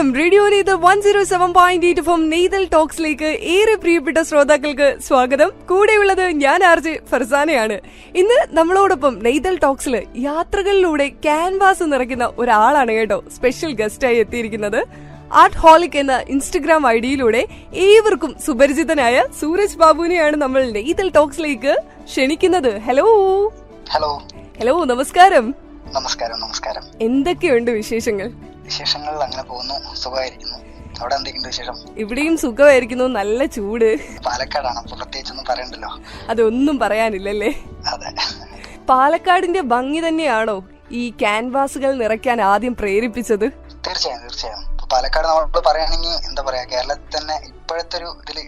നമസ്കാരം റേഡിയോ ഇത് one zero seven point eight FM Neythal ടോക്സിലേക്ക് ഏറെ പ്രിയപ്പെട്ട ശ്രോതാക്കൾക്ക് സ്വാഗതം. കൂടെയുള്ളത് ഞാൻ ആർ ജെ ഫർസാനയാണ്. ഇന്ന് നമ്മളോടൊപ്പം നെയ്തൽ ടോക്സിൽ യാത്രകളിലൂടെ ക്യാൻവാസ് നിറയ്ക്കുന്ന ഒരാളാണ് കേട്ടോ സ്പെഷ്യൽ ഗസ്റ്റായി എത്തിയിരിക്കുന്നത്. ആർട്ട് ഹോളിക് എന്ന ഇൻസ്റ്റഗ്രാം ഐ ഡിയിലൂടെ ഏവർക്കും സുപരിചിതനായ സൂരജ് ബാബുവിനെയാണ് നമ്മൾ നെയ്തൽ ടോക്സിലേക്ക് ക്ഷണിക്കുന്നത്. ഹലോ ഹലോ ഹലോ നമസ്കാരം. നമസ്കാരം നമസ്കാരം. എന്തൊക്കെയുണ്ട് വിശേഷങ്ങൾ? വിശേഷങ്ങൾ അങ്ങനെ പോകുന്നു. സുഖമായിരിക്കുന്നു. അവിടെ എന്തൊക്കെയുണ്ട് വിശേഷം? ഇവിടെയും സുഖമായിരിക്കുന്നു. നല്ല ചൂട്. പാലക്കാടാണ്. അപ്പൊ പ്രത്യേകിച്ചൊന്നും പറയണ്ടല്ലോ. അതൊന്നും പറയാനില്ലല്ലേ? അതെ. പാലക്കാടിന്റെ ഭംഗി തന്നെയാണോ ഈ ക്യാൻവാസുകൾ നിറയ്ക്കാൻ ആദ്യം പ്രേരിപ്പിച്ചത്? തീർച്ചയായും തീർച്ചയായും. പാലക്കാട് നമ്മൾ പറയുകയാണെങ്കിൽ എന്താ പറയാ കേരളത്തിൽ തന്നെ ഇപ്പോഴത്തെ ഒരു ഇതിൽ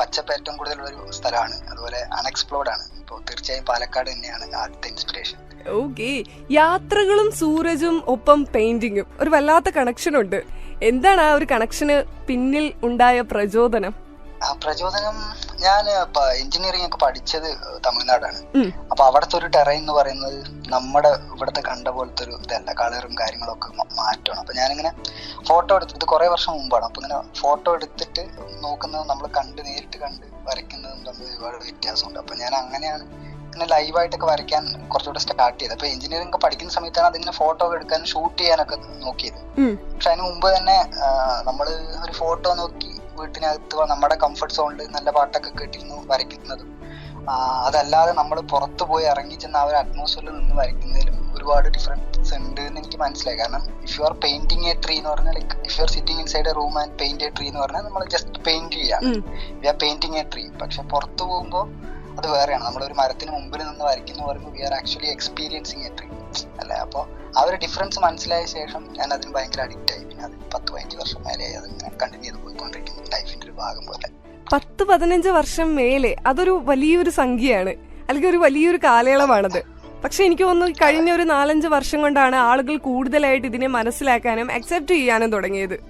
പച്ചപ്പ് ഏറ്റവും കൂടുതലുള്ള ഒരു സ്ഥലമാണ്. അതുപോലെ അൺഎക്സ്പ്ലോർഡ് ആണ്. ഇപ്പോൾ തീർച്ചയായും പാലക്കാട് തന്നെയാണ് ആദ്യത്തെ ഇൻസ്പിറേഷൻ ഓക്കെ യാത്രകളും സൂരജും ഒപ്പം പെയിന്റിങ്ങും ഒരു വല്ലാത്ത കണക്ഷൻ ഉണ്ട്. എന്താണ് ആ ഒരു കണക്ഷന് പിന്നിൽ ഉണ്ടായ പ്രചോദനം? പ്രചോദനം ഞാൻ എഞ്ചിനീയറിംഗ് ഒക്കെ പഠിച്ചത് തമിഴ്നാടാണ്. അപ്പൊ അവിടുത്തെ ഒരു ടെറൈൻ എന്ന് പറയുന്നത് നമ്മുടെ ഇവിടുത്തെ കണ്ട പോലത്തെ ഒരു ഇതല്ല. കളറും കാര്യങ്ങളൊക്കെ മാറ്റണം. അപ്പൊ ഞാനിങ്ങനെ ഫോട്ടോ എടുത്തിട്ട് കുറെ വർഷം മുമ്പാണ്. അപ്പൊ ഇങ്ങനെ ഫോട്ടോ എടുത്തിട്ട് നോക്കുന്നത് നമ്മൾ കണ്ട് നേരിട്ട് കണ്ട് വരയ്ക്കുന്നതും തമ്മിൽ ഒരുപാട് വ്യത്യാസമുണ്ട്. അപ്പൊ ഞാൻ അങ്ങനെയാണ് ഇങ്ങനെ ലൈവായിട്ടൊക്കെ വരയ്ക്കാൻ കുറച്ചുകൂടെ സ്റ്റാർട്ട് ചെയ്തത് അപ്പൊ എഞ്ചിനീയറിംഗ് പഠിക്കുന്ന സമയത്താണ് അതിന് ഫോട്ടോ എടുക്കാൻ ഷൂട്ട് ചെയ്യാനൊക്കെ നോക്കിയത്. പക്ഷെ അതിന് മുമ്പ് തന്നെ നമ്മൾ ഒരു ഫോട്ടോ നോക്കി വീട്ടിനകത്ത് നമ്മുടെ കംഫർട്ട് സോണിൽ നല്ല പാട്ടൊക്കെ കേട്ടിരുന്നു വരയ്ക്കുന്നതും. അതല്ലാതെ നമ്മൾ പുറത്ത് പോയി ഇറങ്ങി ചെന്ന് ആ ഒരു അറ്റ്മോസ്ഫിയറിൽ നിന്ന് വരയ്ക്കുന്നതിലും ഒരുപാട് ഡിഫറൻസ് ഉണ്ട് എന്ന് എനിക്ക് മനസ്സിലായി. കാരണം if you are painting a tree എന്ന് പറഞ്ഞാൽ like if you are sitting inside a room and paint a tree എന്ന് പറഞ്ഞാൽ നമ്മൾ ജസ്റ്റ് പെയിന്റ് ചെയ്യാം. We are painting a tree പക്ഷെ പുറത്ത് പോകുമ്പോൾ അത് വേറെയാണ്. നമ്മൾ ഒരു മരത്തിന് മുമ്പിൽ നിന്ന് വരയ്ക്കുന്ന പറയുമ്പോൾ we are actually experiencing it അല്ലേ? അപ്പോൾ ആ ഒരു ഡിഫറൻസ് മനസ്സിലായ ശേഷം ഞാൻ അതിന് ഭയങ്കര അഡിക്റ്റ് ആയി. പിന്നെ അത് പത്ത് പതിനഞ്ച് വർഷം മേലെ അത് കണ്ടിന്യൂ ചെയ്ത് പോയിക്കൊണ്ടിരിക്കുന്നു. ലൈഫിന്റെ ഒരു ഭാഗം പോലെ. പത്ത് പതിനഞ്ച് വർഷം മേലെ അതൊരു വലിയൊരു സംഖ്യയാണ്. അല്ലെങ്കിൽ ഒരു വലിയൊരു കാലയളവാണത്. പക്ഷെ എനിക്ക് തോന്നുന്നു കഴിഞ്ഞ ഒരു നാലഞ്ച് വർഷം കൊണ്ടാണ് ആളുകൾ കൂടുതലായിട്ട് ഇതിനെ മനസ്സിലാക്കാനും അക്സെപ്റ്റ് ചെയ്യാനും തുടങ്ങിയത്.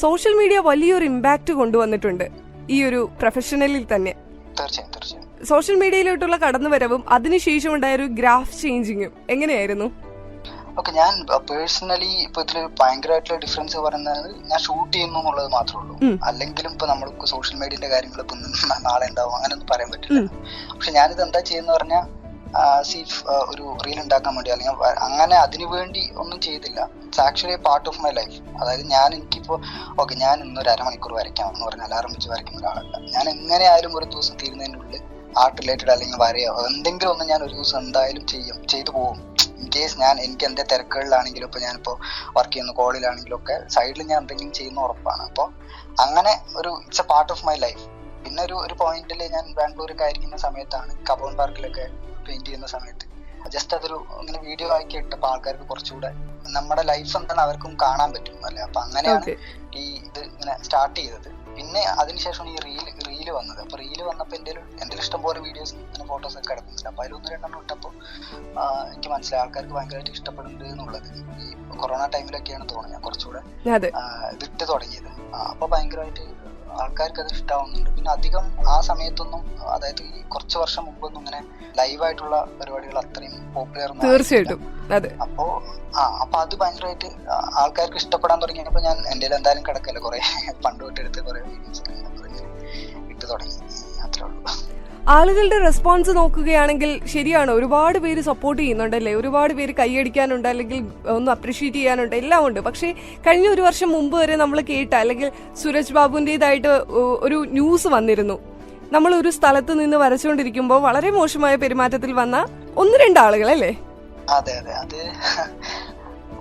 സോഷ്യൽ മീഡിയ വലിയൊരു ഇമ്പാക്ട് കൊണ്ടുവന്നിട്ടുണ്ട് ഈ ഒരു പ്രൊഫഷണലിൽ തന്നെ. തീർച്ചയായും തീർച്ചയായും. സോഷ്യൽ മീഡിയയിലോട്ടുള്ള കടന്നുവരവും അതിനുശേഷം ഉണ്ടായ ഒരു ഗ്രാഫ് ചേഞ്ചിങ്ങും എങ്ങനെയായിരുന്നു? ഓക്കെ ഞാൻ പേഴ്സണലി ഇപ്പൊ ഇതിൽ ഭയങ്കരമായിട്ടുള്ള ഡിഫറൻസ് പറയുന്നത് ഞാൻ ഷൂട്ട് ചെയ്യുന്നു എന്നുള്ളത് മാത്രമേ ഉള്ളൂ. അല്ലെങ്കിലും ഇപ്പൊ നമ്മൾ സോഷ്യൽ മീഡിയന്റെ കാര്യങ്ങൾ ഇപ്പൊ നാളെ ഉണ്ടാവും അങ്ങനെ അങ്ങനെയൊന്നും പറയാൻ പറ്റില്ല. പക്ഷെ ഞാനിത് എന്താ ചെയ്യുന്ന പറഞ്ഞാൽ സീഫ് ഒരു റീൽ ഉണ്ടാക്കാൻ വേണ്ടി അല്ലെങ്കിൽ അങ്ങനെ അതിനു വേണ്ടി ഒന്നും ചെയ്തില്ല. It's actually part of my life അതായത് ഞാൻ എനിക്കിപ്പോ ഓക്കെ ഞാൻ ഇന്നൊരു അരമണിക്കൂർ വരയ്ക്കാം എന്ന് പറഞ്ഞാൽ അലാറം വെച്ച് വരയ്ക്കുന്ന ഒരാളല്ല. ഞാൻ എങ്ങനെയായാലും ഒരു ദിവസം തീരുന്നതിനുള്ളിൽ ആർട്ട് റിലേറ്റഡ് അല്ലെങ്കിൽ വരയോ എന്തെങ്കിലും ഒന്ന് ഞാൻ ഒരു ദിവസം എന്തായാലും ചെയ്യും ചെയ്തു പോകും. ഇൻ കേസ് ഞാൻ എനിക്ക് എന്റെ തിരക്കുകളിലാണെങ്കിലും ഇപ്പൊ ഞാനിപ്പോ വർക്ക് ചെയ്യുന്ന കോളിലാണെങ്കിലും ഒക്കെ സൈഡിൽ ഞാൻ എന്തെങ്കിലും ചെയ്യുന്ന ഉറപ്പാണ്. അപ്പോൾ അങ്ങനെ ഒരു it's a part of my life പിന്നെ ഒരു ഒരു പോയിന്റിൽ ഞാൻ ബാംഗ്ലൂരൊക്കെ ആയിരിക്കുന്ന സമയത്താണ് കബോൺ പാർക്കിലൊക്കെ പെയിന്റ് ചെയ്യുന്ന സമയത്ത്. ജസ്റ്റ് അതൊരു ഇങ്ങനെ വീഡിയോ ആക്കി ഇട്ടപ്പോൾ ആൾക്കാർക്ക് കുറച്ചുകൂടെ നമ്മുടെ ലൈഫ് എന്താണ് അവർക്കും കാണാൻ പറ്റും അല്ലെ? അപ്പൊ അങ്ങനെയാണ് ഈ ഇത് ഇങ്ങനെ സ്റ്റാർട്ട് ചെയ്തത്. പിന്നെ അതിനുശേഷം ഈ റീൽ റീൽ വന്നത്. അപ്പൊ റീൽ വന്നപ്പോൾ എന്റെ എന്റെ ഇഷ്ടം പോലെ വീഡിയോസ് ഇങ്ങനെ ഫോട്ടോസ് ഒക്കെ കിടക്കുന്നില്ല അപ്പൊ അതിലൊന്ന് രണ്ടെണ്ണം ഇട്ടപ്പോൾ എനിക്ക് മനസ്സിലായി ആൾക്കാർക്ക് ഭയങ്കരമായിട്ട് ഇഷ്ടപ്പെടുന്നുണ്ട് എന്നുള്ളത്. ഈ കൊറോണ ടൈമിലൊക്കെയാണ് തോന്നുന്നത് ഞാൻ കുറച്ചുകൂടെ ഇതിട്ട് തുടങ്ങിയത്. അപ്പൊ ഭയങ്കരമായിട്ട് ആൾക്കാർക്ക് അത് ഇഷ്ടാവുന്നുണ്ട്. പിന്നെ അധികം ആ സമയത്തൊന്നും അതായത് ഈ കുറച്ച് വർഷം മുമ്പൊന്നും ഇങ്ങനെ ലൈവായിട്ടുള്ള പരിപാടികൾ അത്രയും പോപ്പുലർ തീർച്ചയായിട്ടും. അപ്പോ ആ അപ്പൊ അത് ഭയങ്കരമായിട്ട് ആൾക്കാർക്ക് ഇഷ്ടപ്പെടാൻ തുടങ്ങിയപ്പോ ഞാൻ എന്റെ എന്തായാലും കിടക്കല്ല കുറെ പണ്ട് തൊട്ടെടുത്ത് എടുത്ത കുറെ വീഡിയോസ് ഇട്ട് തുടങ്ങി. അത്രേ ഉള്ളൂ. ആളുകളുടെ റെസ്പോൺസ് നോക്കുകയാണെങ്കിൽ ശരിയാണ്. ഒരുപാട് പേര് സപ്പോർട്ട് ചെയ്യുന്നുണ്ടല്ലേ ഒരുപാട് പേര് കൈയടിക്കാനുണ്ട് അല്ലെങ്കിൽ ഒന്ന് അപ്രീഷിയേറ്റ് ചെയ്യാനുണ്ട്. എല്ലാം ഉണ്ട്. പക്ഷേ കഴിഞ്ഞ ഒരു വർഷം മുമ്പ് വരെ നമ്മൾ കേട്ട അല്ലെങ്കിൽ സുരജ് ബാബുവിന്റെതായിട്ട് ഒരു ന്യൂസ് വന്നിരുന്നു. നമ്മൾ ഒരു സ്ഥലത്ത് നിന്ന് വരച്ചുകൊണ്ടിരിക്കുമ്പോൾ വളരെ മോശമായ പെരുമാറ്റത്തിൽ വന്ന ഒന്ന് രണ്ട് അല്ലേ അതെ അതെ. അത്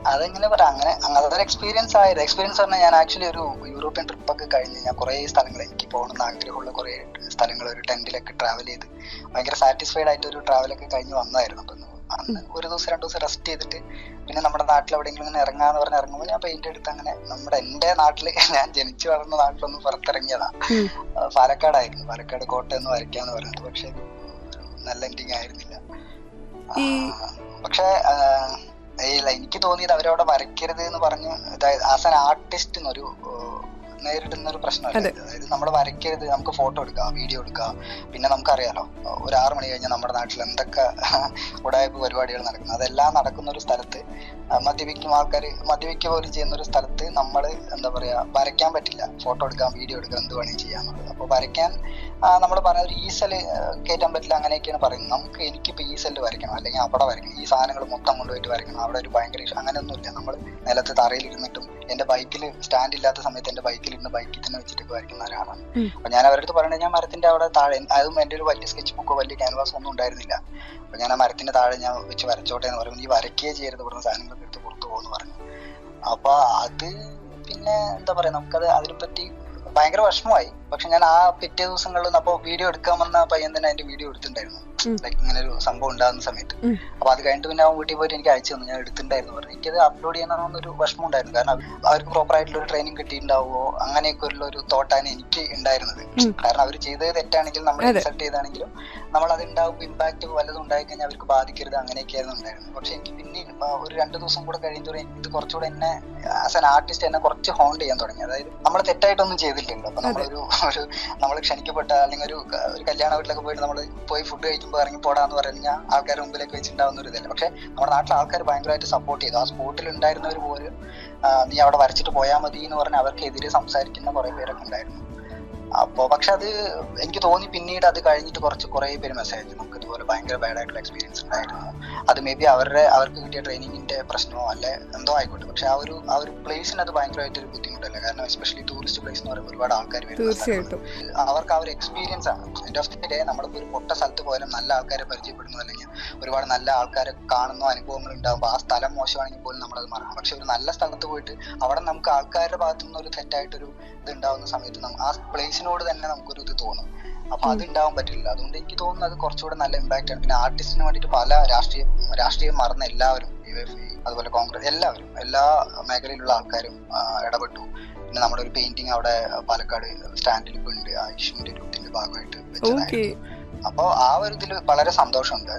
അതെങ്ങനെ പറയാം? അങ്ങനെ അങ്ങനത്തെ ഒരു എക്സ്പീരിയൻസ് ആയത് എക്സ്പീരിയൻസ് പറഞ്ഞാൽ ഞാൻ ആക്ച്വലി ഒരു യൂറോപ്യൻ ട്രിപ്പ് ഒക്കെ കഴിഞ്ഞ് ഞാൻ കുറേ സ്ഥലങ്ങൾ എനിക്ക് പോകണമെന്ന് ആഗ്രഹമുള്ള കുറേ സ്ഥലങ്ങൾ ഒരു ടെന്റിലൊക്കെ ട്രാവൽ ചെയ്ത് ഭയങ്കര സാറ്റിസ്ഫൈഡ് ആയിട്ട് ഒരു ട്രാവൽ ഒക്കെ കഴിഞ്ഞ് വന്നായിരുന്നു. അപ്പം അന്ന് ഒരു ദിവസം രണ്ടു ദിവസം റെസ്റ്റ് ചെയ്തിട്ട് പിന്നെ നമ്മുടെ നാട്ടിൽ എവിടെയെങ്കിലും ഇങ്ങനെ ഇറങ്ങാന്ന് പറഞ്ഞ് ഇറങ്ങുമ്പോൾ ഞാൻ പെയിന്റ് എടുത്ത് അങ്ങനെ നമ്മുടെ എന്റെ നാട്ടിൽ ഞാൻ ജനിച്ചു വളർന്ന നാട്ടിലൊന്നും പുറത്തിറങ്ങിയതാ. പാലക്കാടായിരുന്നു. പാലക്കാട് കോട്ടയെന്ന് വരയ്ക്കാന്ന് പറഞ്ഞത്. പക്ഷെ നല്ല എൻഡിങ് ആയിരുന്നില്ല. പക്ഷെ എനിക്ക് തോന്നിയത് അവരവിടെ വരയ്ക്കരുത് എന്ന് പറഞ്ഞ് ആൻ ആർട്ടിസ്റ്റ് എന്നൊരു നേരിടുന്ന ഒരു പ്രശ്നമല്ല അതായത് നമ്മൾ വരയ്ക്കരുത് നമുക്ക് ഫോട്ടോ എടുക്കാം വീഡിയോ എടുക്കാം. പിന്നെ നമുക്കറിയാലോ ഒരു ആറ് മണി കഴിഞ്ഞാൽ നമ്മുടെ നാട്ടിൽ എന്തൊക്കെ ഉടായ്പ പരിപാടികൾ നടക്കുന്നു. അതെല്ലാം നടക്കുന്ന ഒരു സ്ഥലത്ത് മദ്യപിക്കും ആൾക്കാർ മദ്യപിക്കുക പോലും ചെയ്യുന്ന ഒരു സ്ഥലത്ത് നമ്മൾ എന്താ പറയാ വരയ്ക്കാൻ പറ്റില്ല. ഫോട്ടോ എടുക്കാം വീഡിയോ എടുക്കാം എന്ത് വേണമെങ്കിൽ ചെയ്യാന്നുള്ളത് അപ്പോൾ വരയ്ക്കാൻ നമ്മൾ പറഞ്ഞ ഒരു ഈ സെൽ കയറ്റാൻ പറ്റില്ല അങ്ങനെയൊക്കെയാണ് പറയുന്നത്. നമുക്ക് എനിക്കിപ്പോൾ ഈ സെല്ല് വരയ്ക്കണം അല്ലെങ്കിൽ അവിടെ വരയ്ക്കണം ഈ സാധനങ്ങൾ മൊത്തം കൊണ്ടുപോയിട്ട് വരയ്ക്കണം. അവിടെ ഒരു ഭയങ്കര ഇഷ്ടം അങ്ങനെയൊന്നുമില്ല. നമ്മൾ നിലത്ത് തറയിലിരുന്നിട്ടും എന്റെ എന്റെ ബൈക്കിൽ സ്റ്റാൻഡ് ഇല്ലാത്ത സമയത്ത് എന്റെ ബൈക്കിൽ ഇരുന്ന് ബൈക്കിൽ തന്നെ വെച്ചിട്ട് വരയ്ക്കുന്ന ഒരാളാണ്. അപ്പോൾ അപ്പൊ ഞാൻ അവരുടെ അടുത്ത് പറയണത് ഞാൻ മരത്തിന്റെ അവിടെ താഴെ അതും എന്റെ ഒരു വലിയ സ്കെച്ച് ബുക്കോ വലിയ ക്യാൻവാസ് ഒന്നും ഉണ്ടായിരുന്നില്ല. അപ്പൊ ഞാൻ ആ മരത്തിന്റെ താഴെ ഞാൻ വെച്ച് വരച്ചോട്ടെ എന്ന് പറയുമ്പോൾ ഈ വരയ്ക്കുകയെ ചെയ്യരുത് ഇവിടുന്ന് സാധനങ്ങളൊക്കെ എടുത്ത് പുറത്തു പോകുന്നു പറഞ്ഞു. അപ്പൊ അത് പിന്നെ എന്താ പറയാ നമുക്കത് അതിനെപ്പറ്റി ഭയങ്കര വിഷമമായി. പക്ഷെ ഞാൻ ആ പിറ്റേ ദിവസങ്ങളിൽ അപ്പൊ വീഡിയോ എടുക്കാൻ വന്ന പയ്യൻ തന്നെ അതിന്റെ വീഡിയോ എടുത്തിട്ടുണ്ടായിരുന്നു. ലൈക്ക് ഇങ്ങനെ ഒരു സംഭവം ഉണ്ടാകുന്ന സമയത്ത്. അപ്പൊ അത് കഴിഞ്ഞിട്ട് പിന്നെ അവൻ വീട്ടിൽ പോയിട്ട് എനിക്ക് അയച്ചു തന്നു. ഞാൻ എടുത്തിട്ടുണ്ടായിരുന്നു പറഞ്ഞു. എനിക്കത് അപ്ലോഡ് ചെയ്യണമെന്നൊരു വിഷമം ഉണ്ടായിരുന്നു. കാരണം അവ- അവർക്ക് പ്രോപ്പർ ആയിട്ടുള്ള ഒരു ട്രെയിനിങ് കിട്ടിയിട്ടുണ്ടാവുമോ? അങ്ങനെയൊക്കെ ഉള്ള ഒരു തോട്ടാണ് എനിക്ക് ഉണ്ടായിരുന്നത്. കാരണം അവർ ചെയ്തത് തെറ്റാണെങ്കിലും നമ്മൾ. ഇൻസൾട്ട് ചെയ്താണെങ്കിലും നമ്മൾ അത് ഉണ്ടാവുമ്പോൾ ഇമ്പാക്ട് വല്ലതും ഉണ്ടായി കഴിഞ്ഞാൽ അവർക്ക് ബാധിക്കരുത് അങ്ങനെയൊക്കെയായിരുന്നു ഉണ്ടായിരുന്നത്. പക്ഷെ എനിക്ക് പിന്നെ ഒരു രണ്ടു ദിവസം കൂടെ കഴിയുന്നതോടെ ഇത് കുറച്ചുകൂടെ എന്നെ ആസ് ആൻ ആർട്ടിസ്റ്റ് എന്നെ കുറച്ച് ഹോണ്ട് ചെയ്യാൻ തുടങ്ങി. അതായത് നമ്മൾ തെറ്റായിട്ടൊന്നും ചെയ്തില്ലല്ലോ. അപ്പൊ നമ്മളൊരു ഒരു നമ്മൾ ക്ഷണിക്കപ്പെട്ട അല്ലെങ്കിൽ ഒരു ഒരു കല്യാണ വീട്ടിലൊക്കെ പോയിട്ട് നമ്മൾ പോയി ഫുഡ് കഴിക്കുമ്പോൾ ഇറങ്ങി പോടാന്ന് പറഞ്ഞാൽ ആൾക്കാരുടെ മുമ്പിലേക്ക് വെച്ചിട്ടുണ്ടാവുന്ന ഒരു ഇതല്ല. പക്ഷെ നമ്മുടെ നാട്ടിലെ ആൾക്കാർ ഭയങ്കരമായിട്ട് സപ്പോർട്ട് ചെയ്തു. ആ സ്പോട്ടിൽ ഉണ്ടായിരുന്നവർ പോലും നീ അവിടെ വരച്ചിട്ട് പോയാൽ മതി എന്ന് പറഞ്ഞ് അവർക്കെതിരെ സംസാരിക്കുന്ന കുറെ പേരൊക്കെ ഉണ്ടായിരുന്നു. അപ്പോ പക്ഷെ അത് എനിക്ക് തോന്നി പിന്നീട് അത് കഴിഞ്ഞിട്ട് കുറച്ച് കുറെ പേര് മെസ്സേജ് അയച്ചു. നമുക്ക് ഇതുപോലെ ഭയങ്കര ബാഡ് ആയിട്ടുള്ള എക്സ്പീരിയൻസ് ഉണ്ടായിരുന്നു. അത് മേ ബി അവരുടെ അവർക്ക് കിട്ടിയ ട്രെയിനിങ്ങിന്റെ പ്രശ്നമോ അല്ലെ എന്തോ ആയിക്കോട്ടെ. പക്ഷെ ആ ഒരു ആ ഒരു പ്ലേസിന് അത് ഭയങ്കരമായിട്ട് ഒരു ബുദ്ധിമുട്ടല്ല? കാരണം എസ്പെഷ്യലി ടൂറിസ്റ്റ് പ്ലേസ് എന്ന് പറയുമ്പോൾ ഒരുപാട് ആൾക്കാർ അവർക്ക് ആ ഒരു എക്സ്പീരിയൻസ് ആണ്. എൻഡ് ഓഫ് ദി ഡേ നമ്മളിപ്പോ ഒരു പൊട്ട സ്ഥലത്ത് പോയാലും നല്ല ആൾക്കാരെ പരിചയപ്പെടുന്നു. അല്ലെങ്കിൽ ഒരുപാട് നല്ല ആൾക്കാരെ കാണുന്ന അനുഭവങ്ങൾ ഉണ്ടാകുമ്പോൾ ആ സ്ഥലം മോശമാണെങ്കിൽ പോലും നമ്മൾ അത് മറക്കണം പക്ഷെ ഒരു നല്ല സ്ഥലത്ത് പോയിട്ട് അവിടെ നമുക്ക് ആൾക്കാരുടെ ഭാഗത്തു നിന്ന് ഒരു തെറ്റായിട്ടൊരു ഇത് ഉണ്ടാവുന്ന സമയത്ത് നമ്മൾ ആ പ്ലേസിനോട് തന്നെ നമുക്കൊരു ഇത് തോന്നും. അപ്പൊ അത് ഉണ്ടാവാൻ പറ്റില്ല. അതുകൊണ്ട് എനിക്ക് തോന്നുന്നത് അത് കുറച്ചുകൂടെ നല്ല ഇമ്പാക്റ്റ് ആണ്. പിന്നെ ആർട്ടിസ്റ്റിന് വേണ്ടിയിട്ട് പല രാഷ്ട്രീയ രാഷ്ട്രീയം മറന്ന എല്ലാവരും അതുപോലെ കോൺഗ്രസ് എല്ലാവരും എല്ലാ മേഖലയിലുള്ള ആൾക്കാരും ഇടപെട്ടു. പിന്നെ നമ്മുടെ ഒരു പെയിന്റിങ് അവിടെ പാലക്കാട് സ്റ്റാൻഡിൽ ഇപ്പൊ ഉണ്ട്. ആ ഇഷ്യൂന്റെ ഒരു ഭാഗമായിട്ട് വെച്ചതായിരുന്നു. അപ്പൊ ആ ഒരു ഇതിൽ വളരെ സന്തോഷമുണ്ട്.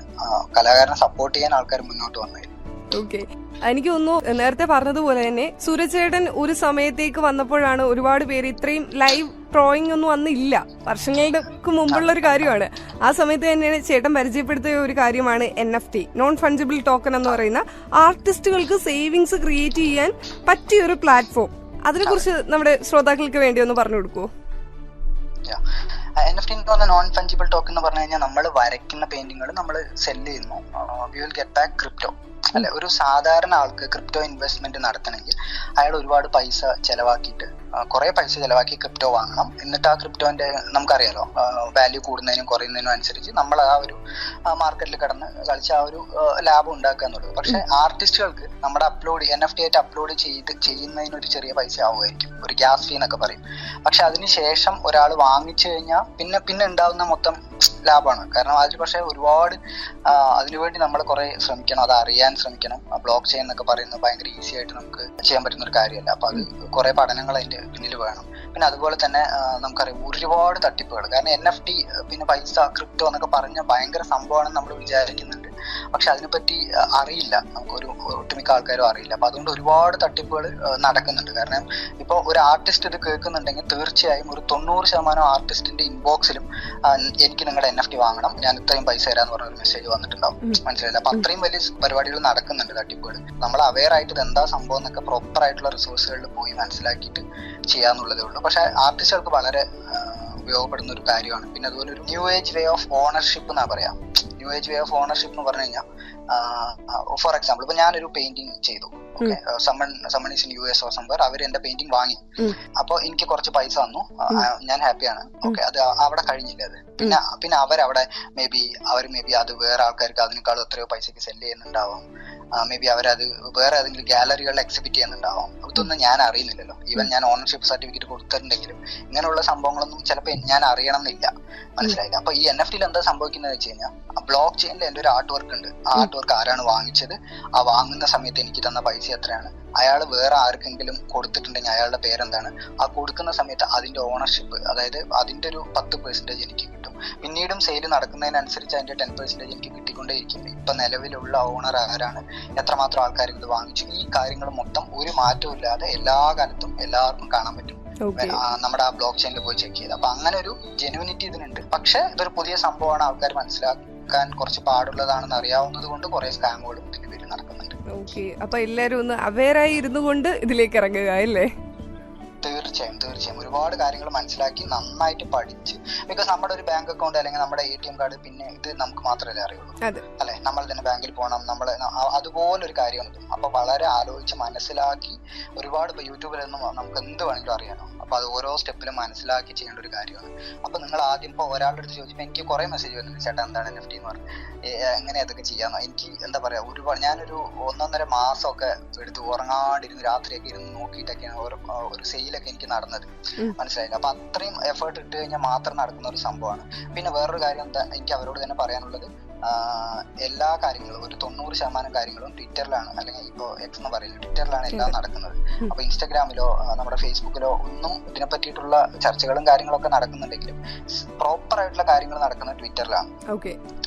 കലാകാരനെ സപ്പോർട്ട് ചെയ്യാൻ ആൾക്കാർ മുന്നോട്ട് വന്നതിൽ ഓക്കെ എനിക്ക് തോന്നുന്നു നേരത്തെ പറഞ്ഞതുപോലെ തന്നെ സൂരജ് ചേട്ടൻ ഒരു സമയത്തേക്ക് വന്നപ്പോഴാണ് ഒരുപാട് പേര് ഇത്രയും ലൈവ് ഡ്രോയിങ് ഒന്നും അന്ന് ഇല്ല. വർഷങ്ങൾക്ക് മുമ്പുള്ള ഒരു കാര്യമാണ്. ആ സമയത്ത് തന്നെയാണ് ചേട്ടൻ പരിചയപ്പെടുത്തിയ ഒരു കാര്യമാണ് N F T non fungible token എന്ന് പറയുന്ന ആർട്ടിസ്റ്റുകൾക്ക് സേവിങ്സ് ക്രിയേറ്റ് ചെയ്യാൻ പറ്റിയ ഒരു പ്ലാറ്റ്ഫോം അതിനെക്കുറിച്ച് നമ്മുടെ ശ്രോതാക്കൾക്ക് വേണ്ടി ഒന്ന് പറഞ്ഞു കൊടുക്കുമോ എൻ എഫ് ടി എന്ന് പറഞ്ഞ നോൺ ഫഞ്ചിബിൾ ടോക്കൺ എന്ന് പറഞ്ഞു കഴിഞ്ഞാൽ നമ്മൾ വരയ്ക്കുന്ന പെയിന്റിങ്ങുകൾ നമ്മൾ സെൽ ചെയ്യുന്നു. We will get back crypto അല്ലെ? ഒരു സാധാരണ ആൾക്ക് ക്രിപ്റ്റോ ഇൻവെസ്റ്റ്മെന്റ് നടത്തണമെങ്കിൽ അയാൾ ഒരുപാട് പൈസ ചെലവാക്കിയിട്ട് കുറെ പൈസ ചിലവാക്കി ക്രിപ്റ്റോ വാങ്ങണം. എന്നിട്ട് ആ ക്രിപ്റ്റോന്റെ നമുക്കറിയാലോ വാല്യൂ കൂടുന്നതിനും കുറയുന്നതിനും അനുസരിച്ച് നമ്മൾ ആ ഒരു മാർക്കറ്റിൽ കടന്ന് കളിച്ച് ആ ഒരു ലാഭം ഉണ്ടാക്കുക എന്നുള്ളത്. പക്ഷെ ആർട്ടിസ്റ്റുകൾക്ക് നമ്മുടെ അപ്ലോഡ് എൻ എഫ് ടി ആയിട്ട് അപ്ലോഡ് ചെയ്ത് ചെയ്യുന്നതിന് ഒരു ചെറിയ പൈസ ആവുമായിരിക്കും. ഒരു ഗ്യാസ് ഫീ എന്നൊക്കെ പറയും. പക്ഷെ അതിനുശേഷം ഒരാൾ വാങ്ങിച്ചു കഴിഞ്ഞാൽ പിന്നെ പിന്നെ ഉണ്ടാവുന്ന മൊത്തം ലാഭമാണ്. കാരണം അതിൽ പക്ഷേ ഒരുപാട് അതിനുവേണ്ടി നമ്മൾ കുറെ ശ്രമിക്കണം. അത് അറിയാൻ ശ്രമിക്കണം. ബ്ലോക്ക് ചെയിൻ എന്നൊക്കെ പറയുന്നത് ഭയങ്കര ഈസി ആയിട്ട് നമുക്ക് ചെയ്യാൻ പറ്റുന്ന ഒരു കാര്യമല്ല. അപ്പൊ അത് കുറെ പഠനങ്ങൾ അതിന്റെ പിന്നിൽ വേണം. പിന്നെ അതുപോലെ തന്നെ നമുക്കറിയാം ഒരുപാട് തട്ടിപ്പുകൾ. കാരണം എൻ എഫ് ടി പിന്നെ പൈസ ക്രിപ്റ്റോ എന്നൊക്കെ പറഞ്ഞ ഭയങ്കര സംഭവമാണെന്ന് നമ്മൾ വിചാരിക്കുന്നുണ്ട്. പക്ഷെ അതിനെപ്പറ്റി അറിയില്ല. നമുക്കൊരു ഒട്ടുമിക്ക ആൾക്കാരും അറിയില്ല. അപ്പൊ അതുകൊണ്ട് ഒരുപാട് തട്ടിപ്പുകൾ നടക്കുന്നുണ്ട്. കാരണം ഇപ്പൊ ഒരു ആർട്ടിസ്റ്റ് ഇത് കേൾക്കുന്നുണ്ടെങ്കിൽ തീർച്ചയായും ഒരു തൊണ്ണൂറ് ശതമാനം ആർട്ടിസ്റ്റിന്റെ ഇൻബോക്സിലും എനിക്ക് നിങ്ങളുടെ എൻ എഫ് ടി വാങ്ങണം. ഞാൻ ഇത്രയും പൈസ തരാന്ന് പറഞ്ഞ ഒരു മെസ്സേജ് വന്നിട്ടുണ്ടാവും. മനസ്സിലായില്ല? അപ്പൊ അത്രയും വലിയ പരിപാടികൾ നടക്കുന്നുണ്ട് തട്ടിപ്പുകൾ. നമ്മൾ അവെയർ ആയിട്ട് ഇത് എന്താ സംഭവം എന്നൊക്കെ പ്രോപ്പർ ആയിട്ടുള്ള റിസോഴ്സുകളിൽ പോയി മനസ്സിലാക്കിയിട്ട് ചെയ്യാന്നുള്ളതേ ഉള്ളൂ. പക്ഷെ ആർട്ടിസ്റ്റുകൾക്ക് വളരെ ഉപയോഗപ്പെടുന്ന ഒരു കാര്യമാണ്. പിന്നെ അതുപോലെ ഒരു new age way of ownership എന്നാ പറയാം. New age way of ownership എന്ന് പറഞ്ഞു കഴിഞ്ഞാൽ ഫോർ എക്സാമ്പിൾ ഇപ്പൊ ഞാനൊരു പെയിന്റിങ് ചെയ്തു okay someone someone U S or somewhere അവർ എന്റെ പെയിന്റിങ് വാങ്ങി. അപ്പൊ എനിക്ക് കുറച്ച് പൈസ തന്നു. ഞാൻ ഹാപ്പിയാണ് ഓക്കെ അത് അവിടെ കഴിഞ്ഞില്ല അത്? പിന്നെ പിന്നെ അവരവിടെ മേ ബി അവർ മേ ബി അത് വേറെ ആൾക്കാർക്ക് അതിനേക്കാളും എത്രയോ പൈസക്ക് സെൽ ചെയ്യുന്നുണ്ടാവും. മേ ബി അവരത് വേറെ ഏതെങ്കിലും ഗാലറികളിൽ എക്സിബിറ്റ് ചെയ്യുന്നുണ്ടാവും. ഇതൊന്നും ഞാൻ അറിയുന്നില്ലല്ലോ. ഈവൻ ഞാൻ ഓണർഷിപ്പ് സർട്ടിഫിക്കറ്റ് കൊടുത്തിട്ടുണ്ടെങ്കിലും ഇങ്ങനെയുള്ള സംഭവങ്ങളൊന്നും ചിലപ്പോൾ ഞാൻ അറിയണം എന്നില്ല. മനസ്സിലായില്ല? അപ്പൊ ഈ എൻ എഫ് ടിയിൽ എന്താ സംഭവിക്കുന്നത് വെച്ച് കഴിഞ്ഞാൽ ബ്ലോക്ക് ചെയിനിൽ എന്റെ ഒരു ആർട്ട് വർക്ക് ഉണ്ട്. ആ ആർട്ട് വർക്ക് ആരാണ് വാങ്ങിച്ചത്? ആ വാങ്ങുന്ന സമയത്ത് എനിക്ക് തന്ന പൈസ എത്രയാണ്? അയാൾ വേറെ ആർക്കെങ്കിലും കൊടുത്തിട്ടുണ്ടെങ്കിൽ അയാളുടെ പേരെന്താണ്? ആ കൊടുക്കുന്ന സമയത്ത് അതിന്റെ ഓണർഷിപ്പ് അതായത് അതിന്റെ ഒരു പത്ത് പെർസെന്റേജ് എനിക്ക് കിട്ടും. പിന്നീടും സെയിൽ നടക്കുന്നതിനനുസരിച്ച് അതിന്റെ ടെൻ പെർസെന്റേജ് എനിക്ക് കിട്ടിക്കൊണ്ടേയിരിക്കും ഇപ്പൊ നിലവിലുള്ള ഓണർ ആരാണ്? എത്രമാത്രം ആൾക്കാർ ഇത് വാങ്ങിച്ചു? ഈ കാര്യങ്ങൾ മൊത്തം ഒരു മാറ്റവും ഇല്ലാതെ എല്ലാ കാലത്തും എല്ലാവർക്കും കാണാൻ പറ്റും. നമ്മുടെ ആ ബ്ലോക്ക് ചെയിനിൽ പോയി ചെക്ക് ചെയ്ത്. അപ്പൊ അങ്ങനെ ഒരു ജെനുവിനിറ്റി ഇതിനുണ്ട്. പക്ഷെ ഇതൊരു പുതിയ സംഭവമാണ് ആൾക്കാർ മനസ്സിലാക്കാൻ കുറച്ച് പാടുള്ളതാണെന്ന് അറിയാവുന്നത് കൊണ്ട് കുറെ സ്കാമുകളും ഇതിന്റെ പേരിൽ നടക്കുന്നുണ്ട്. ഓക്കെ അപ്പൊ എല്ലാരും ഒന്ന് അവയറായി ഇരുന്നു കൊണ്ട് ഇതിലേക്ക് ഇറങ്ങുക അല്ലേ? തീർച്ചയായും തീർച്ചയായും. ഒരുപാട് കാര്യങ്ങൾ മനസ്സിലാക്കി നന്നായിട്ട് പഠിച്ച് ബിക്കോസ് നമ്മുടെ ഒരു ബാങ്ക് അക്കൗണ്ട് അല്ലെങ്കിൽ നമ്മുടെ എ ടി എം കാർഡ് പിന്നെ ഇത് നമുക്ക് മാത്രമല്ലേ അറിയുള്ളൂ. അല്ലെ? നമ്മൾ തന്നെ ബാങ്കിൽ പോകണം നമ്മൾ അതുപോലെ ഒരു കാര്യമാണ് ഇതും അപ്പൊ വളരെ ആലോചിച്ച് മനസ്സിലാക്കി ഒരുപാട് ഇപ്പൊ യൂട്യൂബിലൊന്നും നമുക്ക് എന്ത് വേണമെങ്കിലും അറിയാനോ അപ്പൊ അത് ഓരോ സ്റ്റെപ്പിലും മനസ്സിലാക്കി ചെയ്യേണ്ട ഒരു കാര്യമാണ്. അപ്പൊ നിങ്ങൾ ആദ്യം ഇപ്പൊ ഒരാളുടെ അടുത്ത് ചോദിച്ചപ്പോൾ എനിക്ക് കുറെ മെസ്സേജ് വന്നിട്ടുണ്ട് ചേട്ടാ എന്താണ് എൻ എഫ് ടി ഏ, എങ്ങനെ അതൊക്കെ ചെയ്യാന്നോ എനിക്ക് എന്താ പറയാ ഒരുപാട് ഞാനൊരു ഒന്നൊന്നര മാസമൊക്കെ എടുത്ത് ഉറങ്ങാണ്ടിരുന്ന് രാത്രിയൊക്കെ ഇരുന്ന് നോക്കിയിട്ടൊക്കെയാണ് ഓരോ ആ, ഒരു സെയിലൊക്കെ എനിക്ക് നടന്നത്. മനസ്സിലായില്ല? അപ്പൊ അത്രയും എഫേർട്ട് ഇട്ട് കഴിഞ്ഞാൽ മാത്രം നടക്കുന്ന ഒരു സംഭവമാണ്. പിന്നെ വേറൊരു കാര്യം എന്താ എനിക്ക് അവരോട് തന്നെ പറയാനുള്ളത്. എല്ലാ കാര്യങ്ങളും ഒരു തൊണ്ണൂറ് ശതമാനം കാര്യങ്ങളും ട്വിറ്ററിലാണ് അല്ലെങ്കിൽ ഇപ്പോ എക്സ് എന്ന് പറയുന്നത് ട്വിറ്ററിലാണ് എല്ലാം നടക്കുന്നത്. അപ്പോൾ അപ്പൊ ഇൻസ്റ്റാഗ്രാമിലോ നമ്മുടെ ഫേസ്ബുക്കിലോ ഒന്നും ഇതിനെ പറ്റിയിട്ടുള്ള ചർച്ചകളും കാര്യങ്ങളൊക്കെ നടക്കുന്നുണ്ടെങ്കിലും പ്രോപ്പർ ആയിട്ടുള്ള കാര്യങ്ങൾ നടക്കുന്നത് ട്വിറ്ററിലാണ്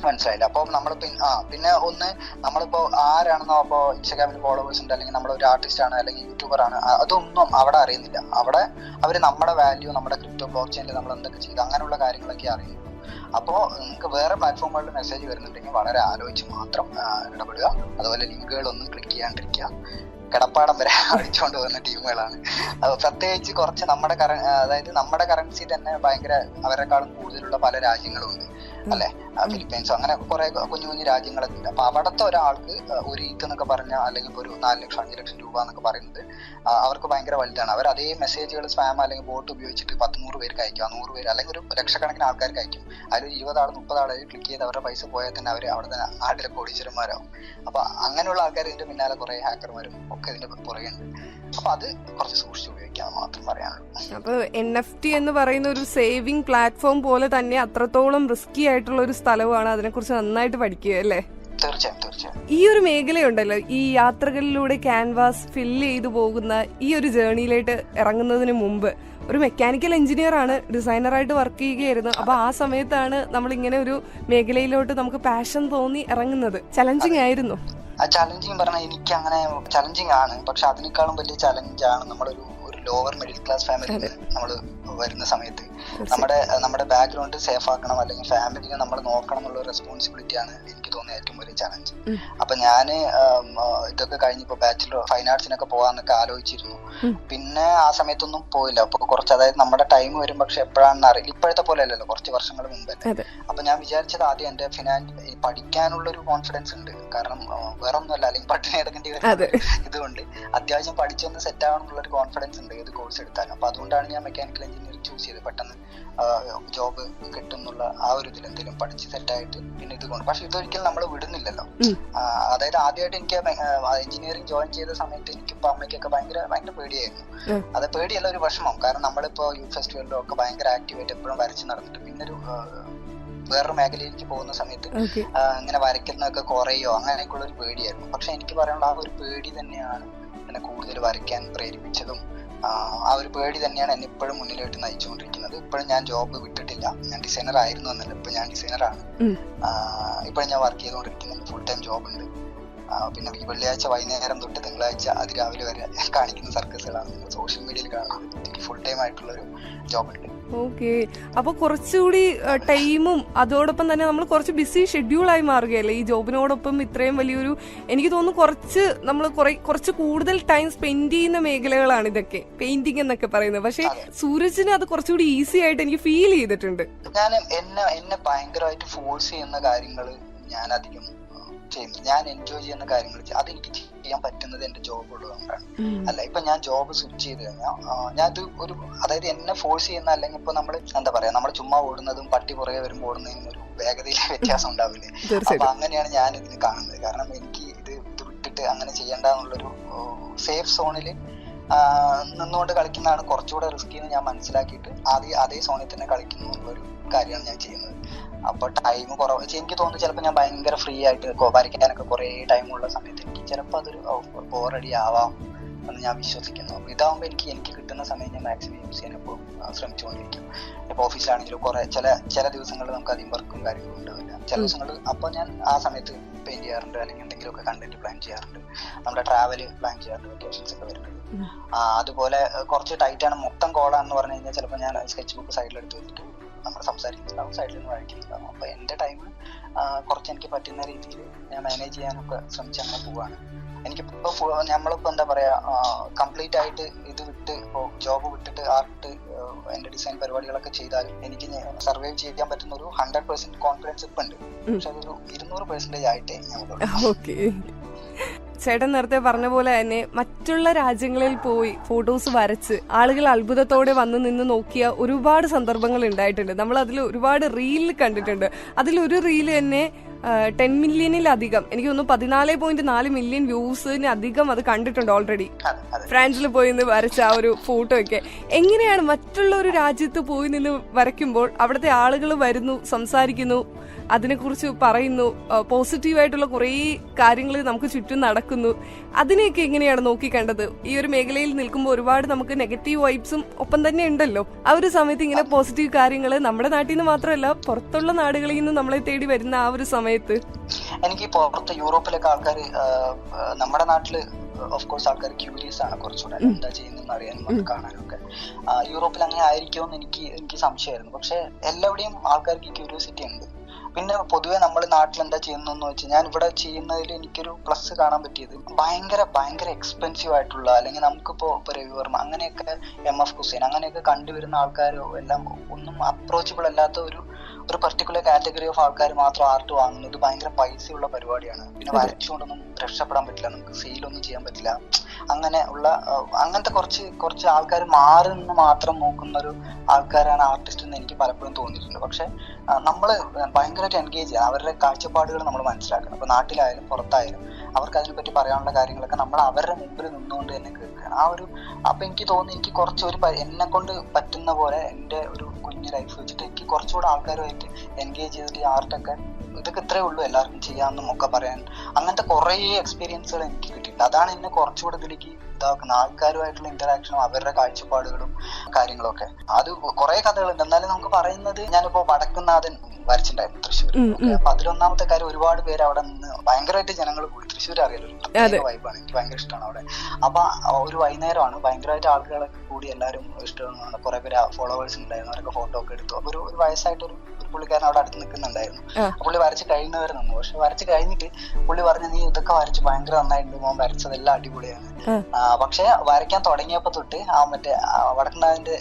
മനസ്സിലായില്ല? അപ്പോൾ ഇൻ- ആ പിന്നെ ഒന്ന് നമ്മളിപ്പോ ആരാണെന്നോ അപ്പോ ഇൻസ്റ്റാഗ്രാമിൽ ഫോളോവേഴ്സ് ഉണ്ട് അല്ലെങ്കിൽ നമ്മൾ ഒരു ആർട്ടിസ്റ്റ് ആണ് അല്ലെങ്കിൽ യൂട്യൂബർ ആണ് അതൊന്നും അവിടെ അറിയുന്നില്ല. അവിടെ അവർ നമ്മുടെ വാല്യൂ നമ്മുടെ ക്രിപ്റ്റോ ബ്ലോക്ക് ചെയിനിൽ നമ്മൾ എന്തൊക്കെ ചെയ്തു അങ്ങനെയുള്ള കാര്യങ്ങളൊക്കെ അറിയുന്നു അപ്പോൾ നിങ്ങൾക്ക് വേറെ പ്ലാറ്റ്ഫോമുകളിൽ മെസ്സേജ് വരുന്നുണ്ടെങ്കിൽ വളരെ ആലോചിച്ച് മാത്രം ഇടപെടുക. അതുപോലെ ലിങ്കുകളൊന്നും ക്ലിക്ക് ചെയ്യാണ്ടിരിക്കുക. കിടപ്പാടം വരെ അടിച്ചുകൊണ്ട് പോകുന്ന ടീമുകളാണ്. അത് പ്രത്യേകിച്ച് കുറച്ച് നമ്മുടെ കറ അതായത് നമ്മുടെ കറൻസി തന്നെ ഭയങ്കര അവരെക്കാളും കൂടുതലുള്ള പല രാജ്യങ്ങളും ഉണ്ട് അല്ലെ? ഫിലിപ്പൈൻസ് അങ്ങനെ കുറെ കുഞ്ഞു കുഞ്ഞു രാജ്യങ്ങളൊക്കെ ഉണ്ട്. അപ്പൊ അവിടുത്തെ ഒരാൾക്ക് ഒരു ഈത്ത് എന്നൊക്കെ പറഞ്ഞ അല്ലെങ്കിൽ ഒരു നാല് ലക്ഷം അഞ്ച് ലക്ഷം രൂപ എന്നൊക്കെ പറയുന്നത് അവർക്ക് ഭയങ്കര വലുതാണ്. അവർ അതേ മെസ്സേജുകൾ സ്പാം അല്ലെങ്കിൽ ബോട്ട് ഉപയോഗിച്ചിട്ട് പത്ത് നൂറ് പേർക്ക് അയക്കും നൂറ് പേര് അല്ലെങ്കിൽ ഒരു ലക്ഷക്കണക്കിന് ആൾക്കാർക്ക് അയക്കും അതിൽ ഇരുപത് ആൾ മുപ്പത് ആൾ ക്ലിക്ക് ചെയ്ത് അവരുടെ പൈസ പോയാൽ തന്നെ അവർ അവിടെ തന്നെ നാട്ടിലെ കോടീശ്വരന്മാരാവും. അപ്പൊ അങ്ങനെയുള്ള ആൾക്കാർ ഇതിന്റെ പിന്നാലെ കുറെ ഹാക്കർമാരും ഒക്കെ ഇതിന്റെ പുറകെ ഉണ്ട്. അപ്പൊ അത് കുറച്ച് സൂക്ഷിച്ച് ഉപയോഗിക്കാന്ന് മാത്രം പറയാനുള്ളൂ അപ്പൊ എൻ എഫ് ടി എന്ന് പറയുന്ന ഒരു സേവിംഗ് പ്ലാറ്റ്ഫോം പോലെ തന്നെ അത്രത്തോളം റിസ്കി ആയിട്ടുള്ള ഒരു സ്ഥലമാണ് അതിനെക്കുറിച്ച് നന്നായിട്ട് പഠിക്കുക അല്ലേ? തീർച്ചയായും തീർച്ചയായും. ഈ ഒരു മേഖലയുണ്ടല്ലോ ഈ യാത്രകളിലൂടെ ക്യാൻവാസ് ഫില്ല് ചെയ്തു പോകുന്ന ഈ ഒരു ജേർണിയിലേക്ക് ഇറങ്ങുന്നതിന് മുമ്പ്. ഒരു മെക്കാനിക്കൽ എഞ്ചിനീയർ ആണ് ഡിസൈനറായിട്ട് വർക്ക് ചെയ്യുകയായിരുന്നു. അപ്പൊ ആ സമയത്താണ് നമ്മൾ ഇങ്ങനെ ഒരു മേഖലയിലോട്ട് നമുക്ക് പാഷൻ തോന്നി ഇറങ്ങുന്നത്. ചലഞ്ചിങ് ആയിരുന്നു. ആ ചലഞ്ചിങ് പറഞ്ഞാൽ എനിക്ക് അങ്ങനെ ചലഞ്ചിങ് ആണ്. പക്ഷെ അതിനേക്കാളും വലിയ ചലഞ്ച് ആണ് നമ്മളൊരു ലോവർ മിഡിൽ ക്ലാസ് ഫാമിലിയിൽ നമ്മൾ വരുന്ന സമയത്ത്. നമ്മുടെ നമ്മുടെ ബാക്ക്ഗ്രൗണ്ട് സേഫ് ആക്കണം അല്ലെങ്കിൽ ഫാമിലിനെ നമ്മൾ നോക്കണം എന്നുള്ള റെസ്പോൺസിബിലിറ്റി ആണ് എനിക്ക് തോന്നിയ ഏറ്റവും വലിയ ചലഞ്ച്. അപ്പൊ ആ, ഇതൊക്കെ കഴിഞ്ഞിപ്പോ ബാച്ചിലർ ഫൈൻ ആർട്സിനൊക്കെ പോകാന്നൊക്കെ ആലോചിച്ചിരുന്നു. പിന്നെ ആ സമയത്തൊന്നും പോയില്ല. അപ്പൊ കുറച്ച് അതായത് നമ്മുടെ ടൈം വരും പക്ഷെ എപ്പോഴാണെന്ന് അറിയില്ല. ഇപ്പോഴത്തെ പോലെ അല്ലല്ലോ കുറച്ച് വർഷങ്ങൾ മുമ്പല്ലേ അപ്പൊ ഞാൻ വിചാരിച്ചത് ആദ്യം എന്റെ ഫിനാൻസ് പഠിക്കാനുള്ള ഒരു കോൺഫിഡൻസ് ഉണ്ട്. കാരണം വേറൊന്നുമല്ല വേറെ ഒന്നുമല്ല അല്ലെങ്കിൽ പട്ടിണി എടുക്കേണ്ടി. വരും ഇതുകൊണ്ട് അത്യാവശ്യം പഠിച്ചൊന്ന് സെറ്റ് ആവണം എന്നുള്ള ഒരു കോൺഫിഡൻസ് ഉണ്ട്. ഏത് കോഴ്സ് എടുത്താലും? അപ്പൊ അതുകൊണ്ടാണ് ഞാൻ മെക്കാനിക്കൽ എഞ്ചിനീയറിംഗ് ചൂസ് ചെയ്തത്. പെട്ടെന്ന് ജോബ് കിട്ടും എന്നുള്ള ആ ഒരു ഇതിൽ എന്തെങ്കിലും പഠിച്ച് സെറ്റ് ആയിട്ട് പിന്നെ ഇത് കൊണ്ട്. പക്ഷെ ഇതൊരിക്കലും നമ്മൾ വിടുന്നില്ലല്ലോ. അതായത് ആദ്യമായിട്ട് എനിക്ക് എഞ്ചിനീയറിംഗ് ജോയിൻ ചെയ്ത സമയത്ത് എനിക്ക് ഇപ്പൊ അമ്മയ്ക്കൊക്കെ ഭയങ്കര ഭയങ്കര പേടിയായിരുന്നു. അത് പേടിയല്ല ഒരു വിഷമം. കാരണം നമ്മളിപ്പോ യൂത്ത് ഫെസ്റ്റിവലിലും ഒക്കെ ഭയങ്കര ആക്റ്റീവായിട്ട് എപ്പോഴും വരച്ച് നടന്നിട്ട് പിന്നെ ഒരു വേറൊരു മേഖലയിലേക്ക് പോകുന്ന സമയത്ത് അങ്ങനെ ഇങ്ങനെ വരയ്ക്കുന്നതൊക്കെ കുറയോ അങ്ങനെയൊക്കെയുള്ള ഒരു പേടിയായിരുന്നു. പക്ഷെ എനിക്ക് പറയാനുള്ള ആ ഒരു പേടി തന്നെയാണ് എന്നെ കൂടുതൽ വരയ്ക്കാൻ പ്രേരിപ്പിച്ചതും ആ, ഒരു പേടി തന്നെയാണ് എന്നെ ഇപ്പോഴും മുന്നിലോട്ട് നയിച്ചുകൊണ്ടിരിക്കുന്നത്. ഇപ്പോഴും ഞാൻ ജോബ് വിട്ടിട്ടില്ല. ഞാൻ ഡിസൈനർ ആയിരുന്നു എന്നല്ല ഇപ്പൊ ഞാൻ ഡിസൈനറാണ്. ഇപ്പോഴും ഞാൻ വർക്ക് ചെയ്തുകൊണ്ടിരിക്കുന്നുണ്ട് ഫുൾ ടൈം ജോബ് ഉണ്ട്. പിന്നെ ഈ വെള്ളിയാഴ്ച വൈകുന്നേരം തൊട്ട് തിങ്കളാഴ്ച അതിരാവിലെ വരെ കാണിക്കുന്ന സർക്കസുകളാണ്. നിങ്ങൾ സോഷ്യൽ മീഡിയയിൽ കാണുന്നത് എനിക്ക് ഫുൾ ടൈം ആയിട്ടുള്ള ഒരു ജോബ് ഉണ്ട്. ഓക്കെ. അപ്പൊ കുറച്ചുകൂടി ടൈമും അതോടൊപ്പം തന്നെ നമ്മൾ കുറച്ച് ബിസി ഷെഡ്യൂൾ ഷെഡ്യൂളായി മാറുകയല്ലേ? ഈ ജോബിനോടൊപ്പം ഇത്രയും വലിയൊരു എനിക്ക് തോന്നുന്നു കുറച്ച് നമ്മൾ കുറെ കുറച്ച് കൂടുതൽ ടൈം സ്പെൻഡ് ചെയ്യുന്ന മേഖലകളാണ് ഇതൊക്കെ. പെയിന്റിംഗ് എന്നൊക്കെ പറയുന്നത്. പക്ഷെ സൂരജിന് അത് കുറച്ചുകൂടി ഈസി ആയിട്ട് എനിക്ക് ഫീൽ ചെയ്തിട്ടുണ്ട്. ഞാൻ എന്നെ എന്നെ ഭയങ്കരമായിട്ട് ഫോഴ്സ് ചെയ്യുന്ന കാര്യങ്ങൾ ഞാൻ അധികം ആ, ചെയ്യുന്നു ഞാൻ എൻജോയ് ചെയ്യുന്ന കാര്യങ്ങൾ അത് അതെനിക്ക് ചെയ്യാൻ പറ്റുന്നത് എന്റെ ജോബ് ഉള്ളതുകൊണ്ടാണ്. അല്ല ഇപ്പൊ ഞാൻ ജോബ് സ്വിച്ച് ചെയ്ത് കഴിഞ്ഞാൽ ഞാൻ ഇത് ഒരു അതായത് എന്നെ ഫോഴ്സ് ചെയ്യുന്ന അല്ലെങ്കിൽ ഇപ്പൊ നമ്മൾ എന്താ പറയാ നമ്മൾ ചുമ്മാ ഓടുന്നതും പട്ടി പുറകെ വരുമ്പോൾ ഓടുന്നതിനും ഒരു വേഗതയിൽ വ്യത്യാസം ഉണ്ടാവില്ലേ? അപ്പൊ അങ്ങനെയാണ് ഞാൻ ഇതിന് കാണുന്നത്. കാരണം എനിക്ക് ഇത് ഇത് വിട്ടിട്ട് അങ്ങനെ ചെയ്യണ്ട എന്നുള്ളൊരു സേഫ് സോണിൽ നിന്നുകൊണ്ട് കളിക്കുന്നതാണ് കുറച്ചുകൂടെ റിസ്ക് എന്ന് ഞാൻ മനസ്സിലാക്കിയിട്ട് ആദ്യം അതേ സോണിൽ തന്നെ കളിക്കുന്നു എന്നുള്ളൊരു കാര്യമാണ് ഞാൻ ചെയ്യുന്നത്. അപ്പൊ ടൈം കുറവ്. എനിക്ക് തോന്നുന്നു ചിലപ്പോൾ ഞാൻ ഭയങ്കര ഫ്രീ ആയിട്ട് വരയ്ക്കാനൊക്കെ കുറേ ടൈം ഉള്ള സമയത്ത് എനിക്ക് ചിലപ്പോൾ അതൊരു ബോറടി ആവാം എന്ന് ഞാൻ വിശ്വസിക്കുന്നു. ഇതാവുമ്പോ എനിക്ക് എനിക്ക് കിട്ടുന്ന സമയം ഞാൻ മാക്സിമം യൂസ് ചെയ്യാൻ എപ്പോഴും ശ്രമിച്ചുകൊണ്ടിരിക്കും. ഇപ്പൊ ഓഫീസിലാണെങ്കിലും കുറെ ചില ചില ദിവസങ്ങളിൽ നമുക്ക് അധികം വർക്കും കാര്യങ്ങളും ഉണ്ടാവില്ല. ചില. ദിവസങ്ങളിൽ അപ്പൊ ഞാൻ ആ സമയത്ത് പെയിന്റ് ചെയ്യാറുണ്ട്. അല്ലെങ്കിൽ എന്തെങ്കിലുമൊക്കെ കണ്ടന്റ് പ്ലാൻ ചെയ്യാറുണ്ട്. നമ്മുടെ ട്രാവൽ പ്ലാൻ ചെയ്യാറുണ്ട്. വെക്കേഷൻസ് ഒക്കെ വരുന്നത്. അതുപോലെ കുറച്ച് ടൈറ്റ് ആണ്. മൊത്തം കോളാന്ന് പറഞ്ഞു കഴിഞ്ഞാൽ ചിലപ്പോൾ ഞാൻ സ്കെച്ച് ബുക്ക് സൈഡിൽ എടുത്ത് വെച്ചിട്ട് നമ്മൾ സംസാരിക്കുന്നുണ്ടാവും സൈഡിൽ നിന്ന് വഴക്കിയിട്ടുണ്ടാവും അപ്പൊ എന്റെ ടൈം കുറച്ച് എനിക്ക് പറ്റുന്ന രീതിയിൽ ഞാൻ മാനേജ് ചെയ്യാനൊക്കെ ശ്രമിച്ച് അങ്ങനെ പോവാണ്. എനിക്കിപ്പോ നമ്മളിപ്പോ എന്താ പറയാ കംപ്ലീറ്റ് ആയിട്ട് ഇത് വിട്ട് ഇപ്പോ ജോബ് വിട്ടിട്ട് ആർട്ട് എന്റെ ഡിസൈൻ പരിപാടികളൊക്കെ ചെയ്താൽ എനിക്ക് സർവൈവ് ചെയ്യാൻ പറ്റുന്ന ഒരു ഹൺഡ്രഡ് പെർസെന്റ് കോൺഫിഡൻസ് ഇപ്പൊ ഉണ്ട്. പക്ഷെ അതൊരു ഇരുന്നൂറ് പെർസെന്റേജ് ആയിട്ടേ ഞാൻ ചേട്ടൻ നേരത്തെ പറഞ്ഞ പോലെ തന്നെ മറ്റുള്ള രാജ്യങ്ങളിൽ പോയി ഫോട്ടോസ് വരച്ച് ആളുകൾ അത്ഭുതത്തോടെ വന്ന് നിന്ന് നോക്കിയ ഒരുപാട് സന്ദർഭങ്ങൾ ഉണ്ടായിട്ടുണ്ട്. നമ്മൾ അതിൽ ഒരുപാട് റീൽ കണ്ടിട്ടുണ്ട്. അതിലൊരു റീൽ തന്നെ ടെൻ മില്യണിലധികം എനിക്ക് തോന്നുന്നു പതിനാല് പോയിന്റ് നാല് മില്യൺ വ്യൂസിന് അധികം അത് കണ്ടിട്ടുണ്ട് ഓൾറെഡി ഫ്രാൻസിൽ പോയി നിന്ന് വരച്ച ആ ഒരു ഫോട്ടോ ഒക്കെ. എങ്ങനെയാണ് മറ്റുള്ള ഒരു രാജ്യത്ത് പോയി നിന്ന് വരയ്ക്കുമ്പോൾ അവിടുത്തെ ആളുകൾ വരുന്നു സംസാരിക്കുന്നു? അതിനെക്കുറിച്ച് പറയുന്നു. പോസിറ്റീവായിട്ടുള്ള കുറേ കാര്യങ്ങൾ നമുക്ക് ചുറ്റും നടക്കുന്നു. അതിനെയൊക്കെ എങ്ങനെയാണ് നോക്കിക്കണ്ടത് ഈ ഒരു മേഖലയിൽ നിൽക്കുമ്പോൾ ഒരുപാട് നമുക്ക് നെഗറ്റീവ് വൈബ്സും ഒപ്പം തന്നെ ഉണ്ടല്ലോ. ആ ഒരു സമയത്ത് ഇങ്ങനെ പോസിറ്റീവ് കാര്യങ്ങൾ നമ്മുടെ നാട്ടിൽ നിന്ന് മാത്രമല്ല പുറത്തുള്ള നാടുകളിൽ നിന്ന് നമ്മളെ തേടി വരുന്ന ആ ഒരു സമയത്ത്. എനിക്ക് പുറത്ത് യൂറോപ്പിലൊക്കെ ആൾക്കാർ നമ്മുടെ നാട്ടിൽ ഓഫ് കോഴ്സ് ആൾക്കാർ ക്യൂരിയസ് ആണ് കുറച്ചുകൂടെ. എന്താ ചെയ്യുന്നതെന്ന് അറിയാനും അത് കാണാനും ഒക്കെ യൂറോപ്പിൽ അങ്ങനെ ആയിരിക്കുമെന്ന് എനിക്ക് എനിക്ക് സംശയമായിരുന്നു. പക്ഷെ എല്ലാവിടെയും ആൾക്കാർക്ക് ക്യൂരിയോസിറ്റി ഉണ്ട്. പിന്നെ പൊതുവെ നമ്മൾ നാട്ടിൽ എന്താ ചെയ്യുന്നതെന്ന് വെച്ചാൽ ഞാൻ ഇവിടെ ചെയ്യുന്നതിൽ എനിക്കൊരു പ്ലസ് കാണാൻ പറ്റിയത് ഭയങ്കര ഭയങ്കര എക്സ്പെൻസീവ് ആയിട്ടുള്ള അല്ലെങ്കിൽ നമുക്കിപ്പോ ഇപ്പോൾ രവിവർമ്മ അങ്ങനെയൊക്കെ എം എഫ് ഹുസൈൻ അങ്ങനെയൊക്കെ കണ്ടുവരുന്ന ആൾക്കാരോ എല്ലാം ഒന്നും അപ്രോച്ചബിൾ അല്ലാത്ത ഒരു ഒരു പർട്ടിക്കുലർ കാറ്റഗറി ഓഫ് ആൾക്കാർ മാത്രം ആർട്ട് വാങ്ങുന്നത് ഭയങ്കര പൈസയുള്ള പരിപാടിയാണ്. പിന്നെ. വരച്ചുകൊണ്ടൊന്നും രക്ഷപ്പെടാൻ പറ്റില്ല നമുക്ക് സെയിലൊന്നും ചെയ്യാൻ പറ്റില്ല. അങ്ങനെ ഉള്ള അങ്ങനത്തെ കുറച്ച് കുറച്ച് ആൾക്കാർ മാറി നിന്ന് മാത്രം നോക്കുന്ന ഒരു ആൾക്കാരാണ് ആർട്ടിസ്റ്റ് എന്ന് എനിക്ക് പലപ്പോഴും തോന്നിയിട്ടുണ്ട്. പക്ഷെ നമ്മൾ ഭയങ്കരമായിട്ട് എൻഗേജ് ചെയ്യുക അവരുടെ കാഴ്ചപ്പാടുകൾ നമ്മൾ മനസ്സിലാക്കണം. ഇപ്പൊ നാട്ടിലായാലും പുറത്തായാലും. അവർക്ക് അതിനെപ്പറ്റി പറയാനുള്ള കാര്യങ്ങളൊക്കെ നമ്മൾ അവരുടെ മുമ്പിൽ നിന്നുകൊണ്ട് തന്നെ കേൾക്കുകയാണ്. ആ ഒരു അപ്പൊ എനിക്ക് തോന്നി എനിക്ക് കുറച്ച് ഒരു എന്നെ കൊണ്ട് പറ്റുന്ന പോലെ എന്റെ ഒരു കുഞ്ഞു ലൈഫ് വെച്ചിട്ട് എനിക്ക് കുറച്ചുകൂടെ ആൾക്കാരുമായിട്ട് എൻഗേജ് ചെയ്തിട്ട് ആർട്ടൊക്കെ ഇതൊക്കെ ഇത്രേ ഉള്ളൂ എല്ലാവർക്കും ചെയ്യാമെന്നും ഒക്കെ പറയാൻ. അങ്ങനത്തെ കുറേ എക്സ്പീരിയൻസുകൾ എനിക്ക് കിട്ടിയിട്ടുണ്ട്. അതാണ് എന്നെ കുറച്ചുകൂടെ ഇതിലേക്ക് ഇതാക്കുന്ന ആൾക്കാരുമായിട്ടുള്ള ഇന്ററാക്ഷനും അവരുടെ കാഴ്ചപ്പാടുകളും കാര്യങ്ങളൊക്കെ. അത് കുറെ കഥകളുണ്ട്. എന്നാലും നമുക്ക് പറയുന്നത് ഞാനിപ്പോ വടക്കുന്നാഥൻ വരച്ചിട്ടുണ്ടായിരുന്നു തൃശ്ശൂർ. അപ്പൊ അതിലൊന്നാമത്തെ കാര്യം ഒരുപാട് പേര് അവിടെ നിന്ന് ഭയങ്കരമായിട്ട് ജനങ്ങൾ പോയി. തൃശ്ശൂർ അറിയാലോ വൈബാണ് എനിക്ക് ഭയങ്കര ഇഷ്ടമാണ് അവിടെ. അപ്പൊ ഒരു വൈകുന്നേരമാണ്. ഭയങ്കരമായിട്ട് ആളുകളൊക്കെ കൂടി എല്ലാവരും ഇഷ്ടമാണ്. കുറെ പേര് ഫോളോവേഴ്സ് ഉണ്ടായിരുന്നു. അവരൊക്കെ ഫോട്ടോ ഒക്കെ എടുത്തു. അപ്പൊ ഒരു വയസ്സായിട്ട് ഒരു പുള്ളിക്കാരൻ അവിടെ അടുത്ത് നിൽക്കുന്നുണ്ടായിരുന്നു. പുള്ളി വരച്ച് കഴിഞ്ഞവരുന്നു നിന്നു. പക്ഷെ വരച്ച് കഴിഞ്ഞിട്ട് പുള്ളി പറഞ്ഞു നീ ഇതൊക്കെ വരച്ച് ഭയങ്കര നന്നായിട്ടുണ്ട് മോൻ. വരച്ചതെല്ലാം അടിപൊളിയാണ്. പക്ഷെ വരയ്ക്കാൻ തുടങ്ങിയപ്പോ തൊട്ട് ആ മറ്റേ ആ വടക്കുന്നാഥിന്റെ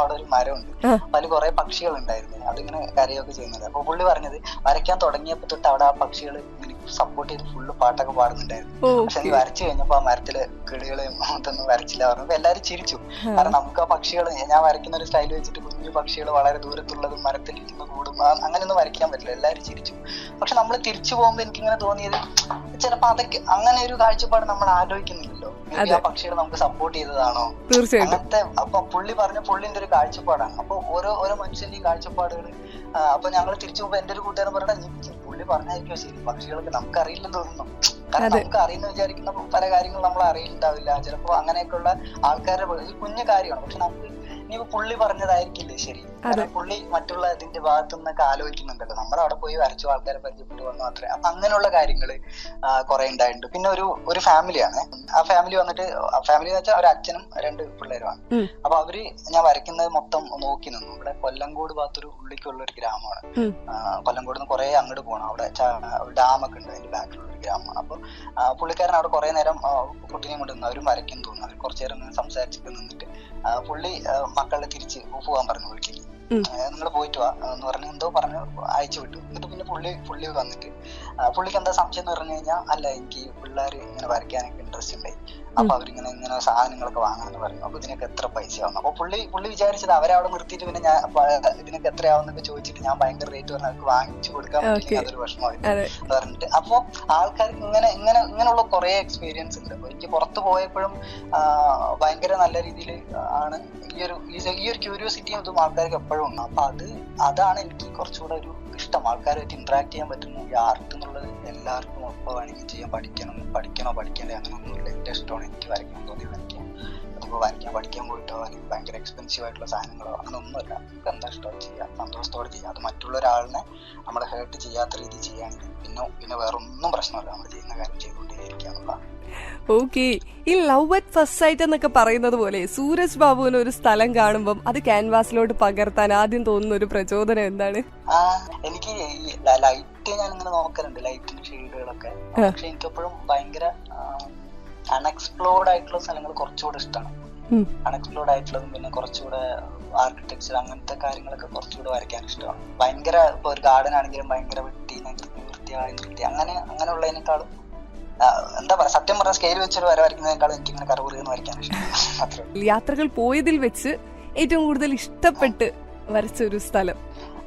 അവിടെ ഒരു മരമുണ്ട്. അതിൽ കുറെ പക്ഷികൾ ഉണ്ടായിരുന്നു. അതിങ്ങനെ കരയൊക്കെ ചെയ്യുന്നത്. അപ്പൊ പുള്ളി പറഞ്ഞത് വരയ്ക്കാൻ തുടങ്ങിയപ്പോ തൊട്ട് അവിടെ ആ പക്ഷികൾ ഇങ്ങനെ സപ്പോർട്ട് ചെയ്ത് ഫുള്ള് പാട്ടൊക്കെ പാടുന്നുണ്ടായിരുന്നു. പക്ഷെ ഓക്കെ. വരച്ചു കഴിഞ്ഞപ്പോ ആ മരത്തിൽ കിളികൾ ഇതൊന്നും വരച്ചില്ല പറഞ്ഞപ്പോ എല്ലാരും ചിരിച്ചു. കാരണം നമുക്ക് ആ പക്ഷികൾ ഞാൻ വരയ്ക്കുന്ന ഒരു സ്റ്റൈൽ വെച്ചിട്ട് കുഞ്ഞു പക്ഷികൾ വളരെ ദൂരത്തുള്ളത് മരത്തിൽ ഇരുന്ന് കൂടും അങ്ങനെയൊന്നും വരയ്ക്കാൻ പറ്റില്ല. എല്ലാരും ചിരിച്ചു. പക്ഷെ നമ്മൾ തിരിച്ചു പോകുമ്പോ എനിക്കിങ്ങനെ തോന്നിയത് ചിലപ്പോ അതൊക്കെ അങ്ങനെ ഒരു കാഴ്ചപ്പാട് നമ്മൾ ആലോചിക്കുന്നില്ലല്ലോ. അതെ. ആ പക്ഷികൾ നമുക്ക് സപ്പോർട്ട് ചെയ്തതാണോ? തീർച്ചയായിട്ടും. അങ്ങനത്തെ അപ്പൊ പുള്ളി പറഞ്ഞ പുള്ളിന്റെ ഒരു കാഴ്ചപ്പാടാണ്. അപ്പൊ ഓരോ ഓരോ മനുഷ്യന്റെ ഈ കാഴ്ചപ്പാടുകൾ അപ്പൊ ഞങ്ങൾ തിരിച്ചു പോകുമ്പോ എന്റെ ഒരു കൂട്ടുകാരൻ പറഞ്ഞ പുള്ളി പറഞ്ഞായിരിക്കും ശരി പക്ഷികൾക്ക് നമുക്ക് അറിയില്ലെന്ന് തോന്നുന്നു. കാരണം നമുക്ക് അറിയുന്ന വിചാരിക്കുന്ന പല കാര്യങ്ങളും നമ്മൾ അറിയുന്നുണ്ടാവില്ല ചിലപ്പോ അങ്ങനെയൊക്കെയുള്ള ആൾക്കാരുടെ പ- കുഞ്ഞു കാര്യമാണ്. പക്ഷെ നമുക്ക് ഇനിയിപ്പോ പുള്ളി പറഞ്ഞതായിരിക്കില്ലേ ശരി? കാരണം പുള്ളി മറ്റുള്ള ഇതിന്റെ ഭാഗത്തു നിന്നൊക്കെ ആലോചിക്കുന്നുണ്ടല്ലോ. നമ്മൾ അവിടെ പോയി വരച്ചു ആൾക്കാരെ പരിചയപ്പെട്ടു വന്നു മാത്രമേ അപ്പൊ അങ്ങനെയുള്ള കാര്യങ്ങൾ കുറെ ഉണ്ടായിട്ടുണ്ട്. പിന്നെ ഒരു ഒരു ഫാമിലിയാണ്. ആ ഫാമിലി വന്നിട്ട് ഫാമിലി എന്ന് വെച്ചാൽ ഒരു അച്ഛനും രണ്ട് പിള്ളേരുമാണ്. അപ്പൊ അവർ ഞാൻ വരയ്ക്കുന്നത് മൊത്തം നോക്കി നിന്നു. ഇവിടെ കൊല്ലങ്കോട് ഭാഗത്തൊരു ഉള്ളിക്കുള്ള ഒരു ഗ്രാമമാണ്. കൊല്ലംകോട് കൊല്ലങ്കോട് നിന്ന് കുറെ അങ്ങോട്ട് പോകണം അവിടെ ഡാമൊക്കെ ഉണ്ട് അതിന്റെ ബാക്കിലുള്ള ഒരു ഗ്രാമമാണ് അപ്പൊ പുള്ളിക്കാരൻ അവിടെ കുറെ നേരം കുട്ടീനെ കുട്ടീനെയും കൊണ്ട് നിന്ന് അവരും വരയ്ക്കും തോന്നുന്നു. അവർ കുറച്ചു നേരം സംസാരിച്ചിട്ട് നിന്നിട്ട് പുള്ളി മക്കളെ തിരിച്ച് പോകാൻ പറഞ്ഞു ഉം. നിങ്ങൾ പോയിട്ട് വാ. എന്ന് പറഞ്ഞ് എന്തോ പറഞ്ഞു അയച്ചു വിട്ടു. എന്നിട്ട് പിന്നെ പുള്ളി പുള്ളി വന്നിട്ട് പുള്ളിക്ക് എന്താ സംശയം എന്ന് പറഞ്ഞു കഴിഞ്ഞാൽ അല്ല എനിക്ക് പിള്ളേർ ഇങ്ങനെ വരയ്ക്കാനൊക്കെ ഇൻട്രസ്റ്റ് ഉണ്ടായി അപ്പൊ അവരിങ്ങനെ ഇങ്ങനെ സാധനങ്ങളൊക്കെ വാങ്ങാന്ന് പറഞ്ഞു. അപ്പൊ ഇതിനൊക്കെ എത്ര പൈസ ആവുന്നു അപ്പൊ പുള്ളി പുള്ളി വിചാരിച്ചത് അവരവിടെ നിർത്തിയിട്ട് പിന്നെ ഞാൻ ഇതിനൊക്കെ എത്രയാവുന്നൊക്കെ ചോദിച്ചിട്ട് ഞാൻ ഭയങ്കര റേറ്റ് പറഞ്ഞ് അവർക്ക് വാങ്ങിച്ചു കൊടുക്കാൻ. പറ്റില്ല അതൊരു വിഷമമായി പറഞ്ഞിട്ട്. അപ്പൊ ആൾക്കാർക്ക് ഇങ്ങനെ ഇങ്ങനെ ഇങ്ങനെയുള്ള കുറെ എക്സ്പീരിയൻസ് ഉണ്ട്. അപ്പൊ എനിക്ക് പുറത്ത് പോയപ്പോഴും ഭയങ്കര നല്ല രീതിയിൽ ആണ്. ഈ ഒരു ഈ- ഈ ഒരു ക്യൂരിയോസിറ്റിയും ഇതും ആൾക്കാർക്ക് എപ്പോഴും ഉണ്ട് അപ്പൊ അത് അതാണ് എനിക്ക് കുറച്ചുകൂടെ ഒരു ഇഷ്ടം. ആൾക്കാരുമായിട്ട് ഇന്ററാക്ട് ചെയ്യാൻ പറ്റുന്നു ഈ ആർട്ട് എന്നുള്ളത് എല്ലാവർക്കും ഒപ്പം വേണമെങ്കിൽ ചെയ്യാൻ പഠിക്കണം. പഠിക്കണോ പഠിക്കണ്ടേ അങ്ങനെ ഒന്നുമില്ല എന്റെ ഇഷ്ടമാണ് എനിക്ക് വരയ്ക്കണം. തോന്നി നമ്മളിപ്പോ വരയ്ക്കാൻ പഠിക്കാൻ പോയിട്ടോ അല്ലെങ്കിൽ ഭയങ്കര എക്സ്പെൻസീവ് ആയിട്ടുള്ള സാധനങ്ങളോ അങ്ങനൊന്നുമല്ല നമുക്ക് എന്താ ഇഷ്ടം ചെയ്യാം സന്തോഷത്തോടെ ചെയ്യാം. അത് മറ്റുള്ള ഒരാളിനെ നമ്മളെ ഹേർട്ട് ചെയ്യാത്ത രീതിയിൽ ചെയ്യുകയാണെങ്കിൽ പിന്നെ പിന്നെ വേറൊന്നും പ്രശ്നമല്ല. നമ്മൾ ചെയ്യുന്ന കാര്യം ചെയ്തുകൊണ്ടേയിരിക്കുക എന്നുള്ളതാണ്. ഓക്കെ ഈ ലവ് അറ്റ് ഫസ്റ്റ് സൈറ്റ് എന്നൊക്കെ പറയുന്നത് പോലെ സൂരജ് ബാബുവിന് ഒരു സ്ഥലം കാണുമ്പോൾ അത് ക്യാൻവാസിലോട്ട് പകർത്താൻ ആദ്യം തോന്നുന്ന ഒരു പ്രചോദനം എന്താണ്? എനിക്ക് ലൈറ്റ് ഞാൻ ഇങ്ങനെ നോക്കലുണ്ട്. ലൈറ്റിന്റെ ഷെയ്ഡുകളൊക്കെ പക്ഷെ എനിക്കെപ്പോഴും ഭയങ്കര അൺഎക്സ്പ്ലോർഡ് ആയിട്ടുള്ള സ്ഥലങ്ങൾ കുറച്ചുകൂടെ ഇഷ്ടമാണ്. അൺഎക്സ്പ്ലോർഡ് ആയിട്ടുള്ളതും പിന്നെ കുറച്ചുകൂടെ ആർക്കിടെക്ചർ അങ്ങനത്തെ കാര്യങ്ങളൊക്കെ കുറച്ചുകൂടെ വരയ്ക്കാൻ ഇഷ്ടമാണ്. ഭയങ്കര ഇപ്പൊ ഒരു ഗാർഡൻ ആണെങ്കിലും ഭയങ്കര വെട്ടി നിർത്തി വൃത്തിയായി നിർത്തി അങ്ങനെ അങ്ങനെയുള്ളതിനേക്കാളും ആ, എന്താ പറയാ സത്യം പറഞ്ഞ സ്കെയിൽ വെച്ചൊരു വര വരയ്ക്കുന്നതിനേക്കാളും എനിക്ക് ഇങ്ങനെ കറവുറിയെന്ന് വരയ്ക്കാൻ ഇഷ്ടം. യാത്രകൾ പോയതിൽ വെച്ച് ഏറ്റവും കൂടുതൽ ഇഷ്ടപ്പെട്ട് വരച്ച ഒരു സ്ഥലം.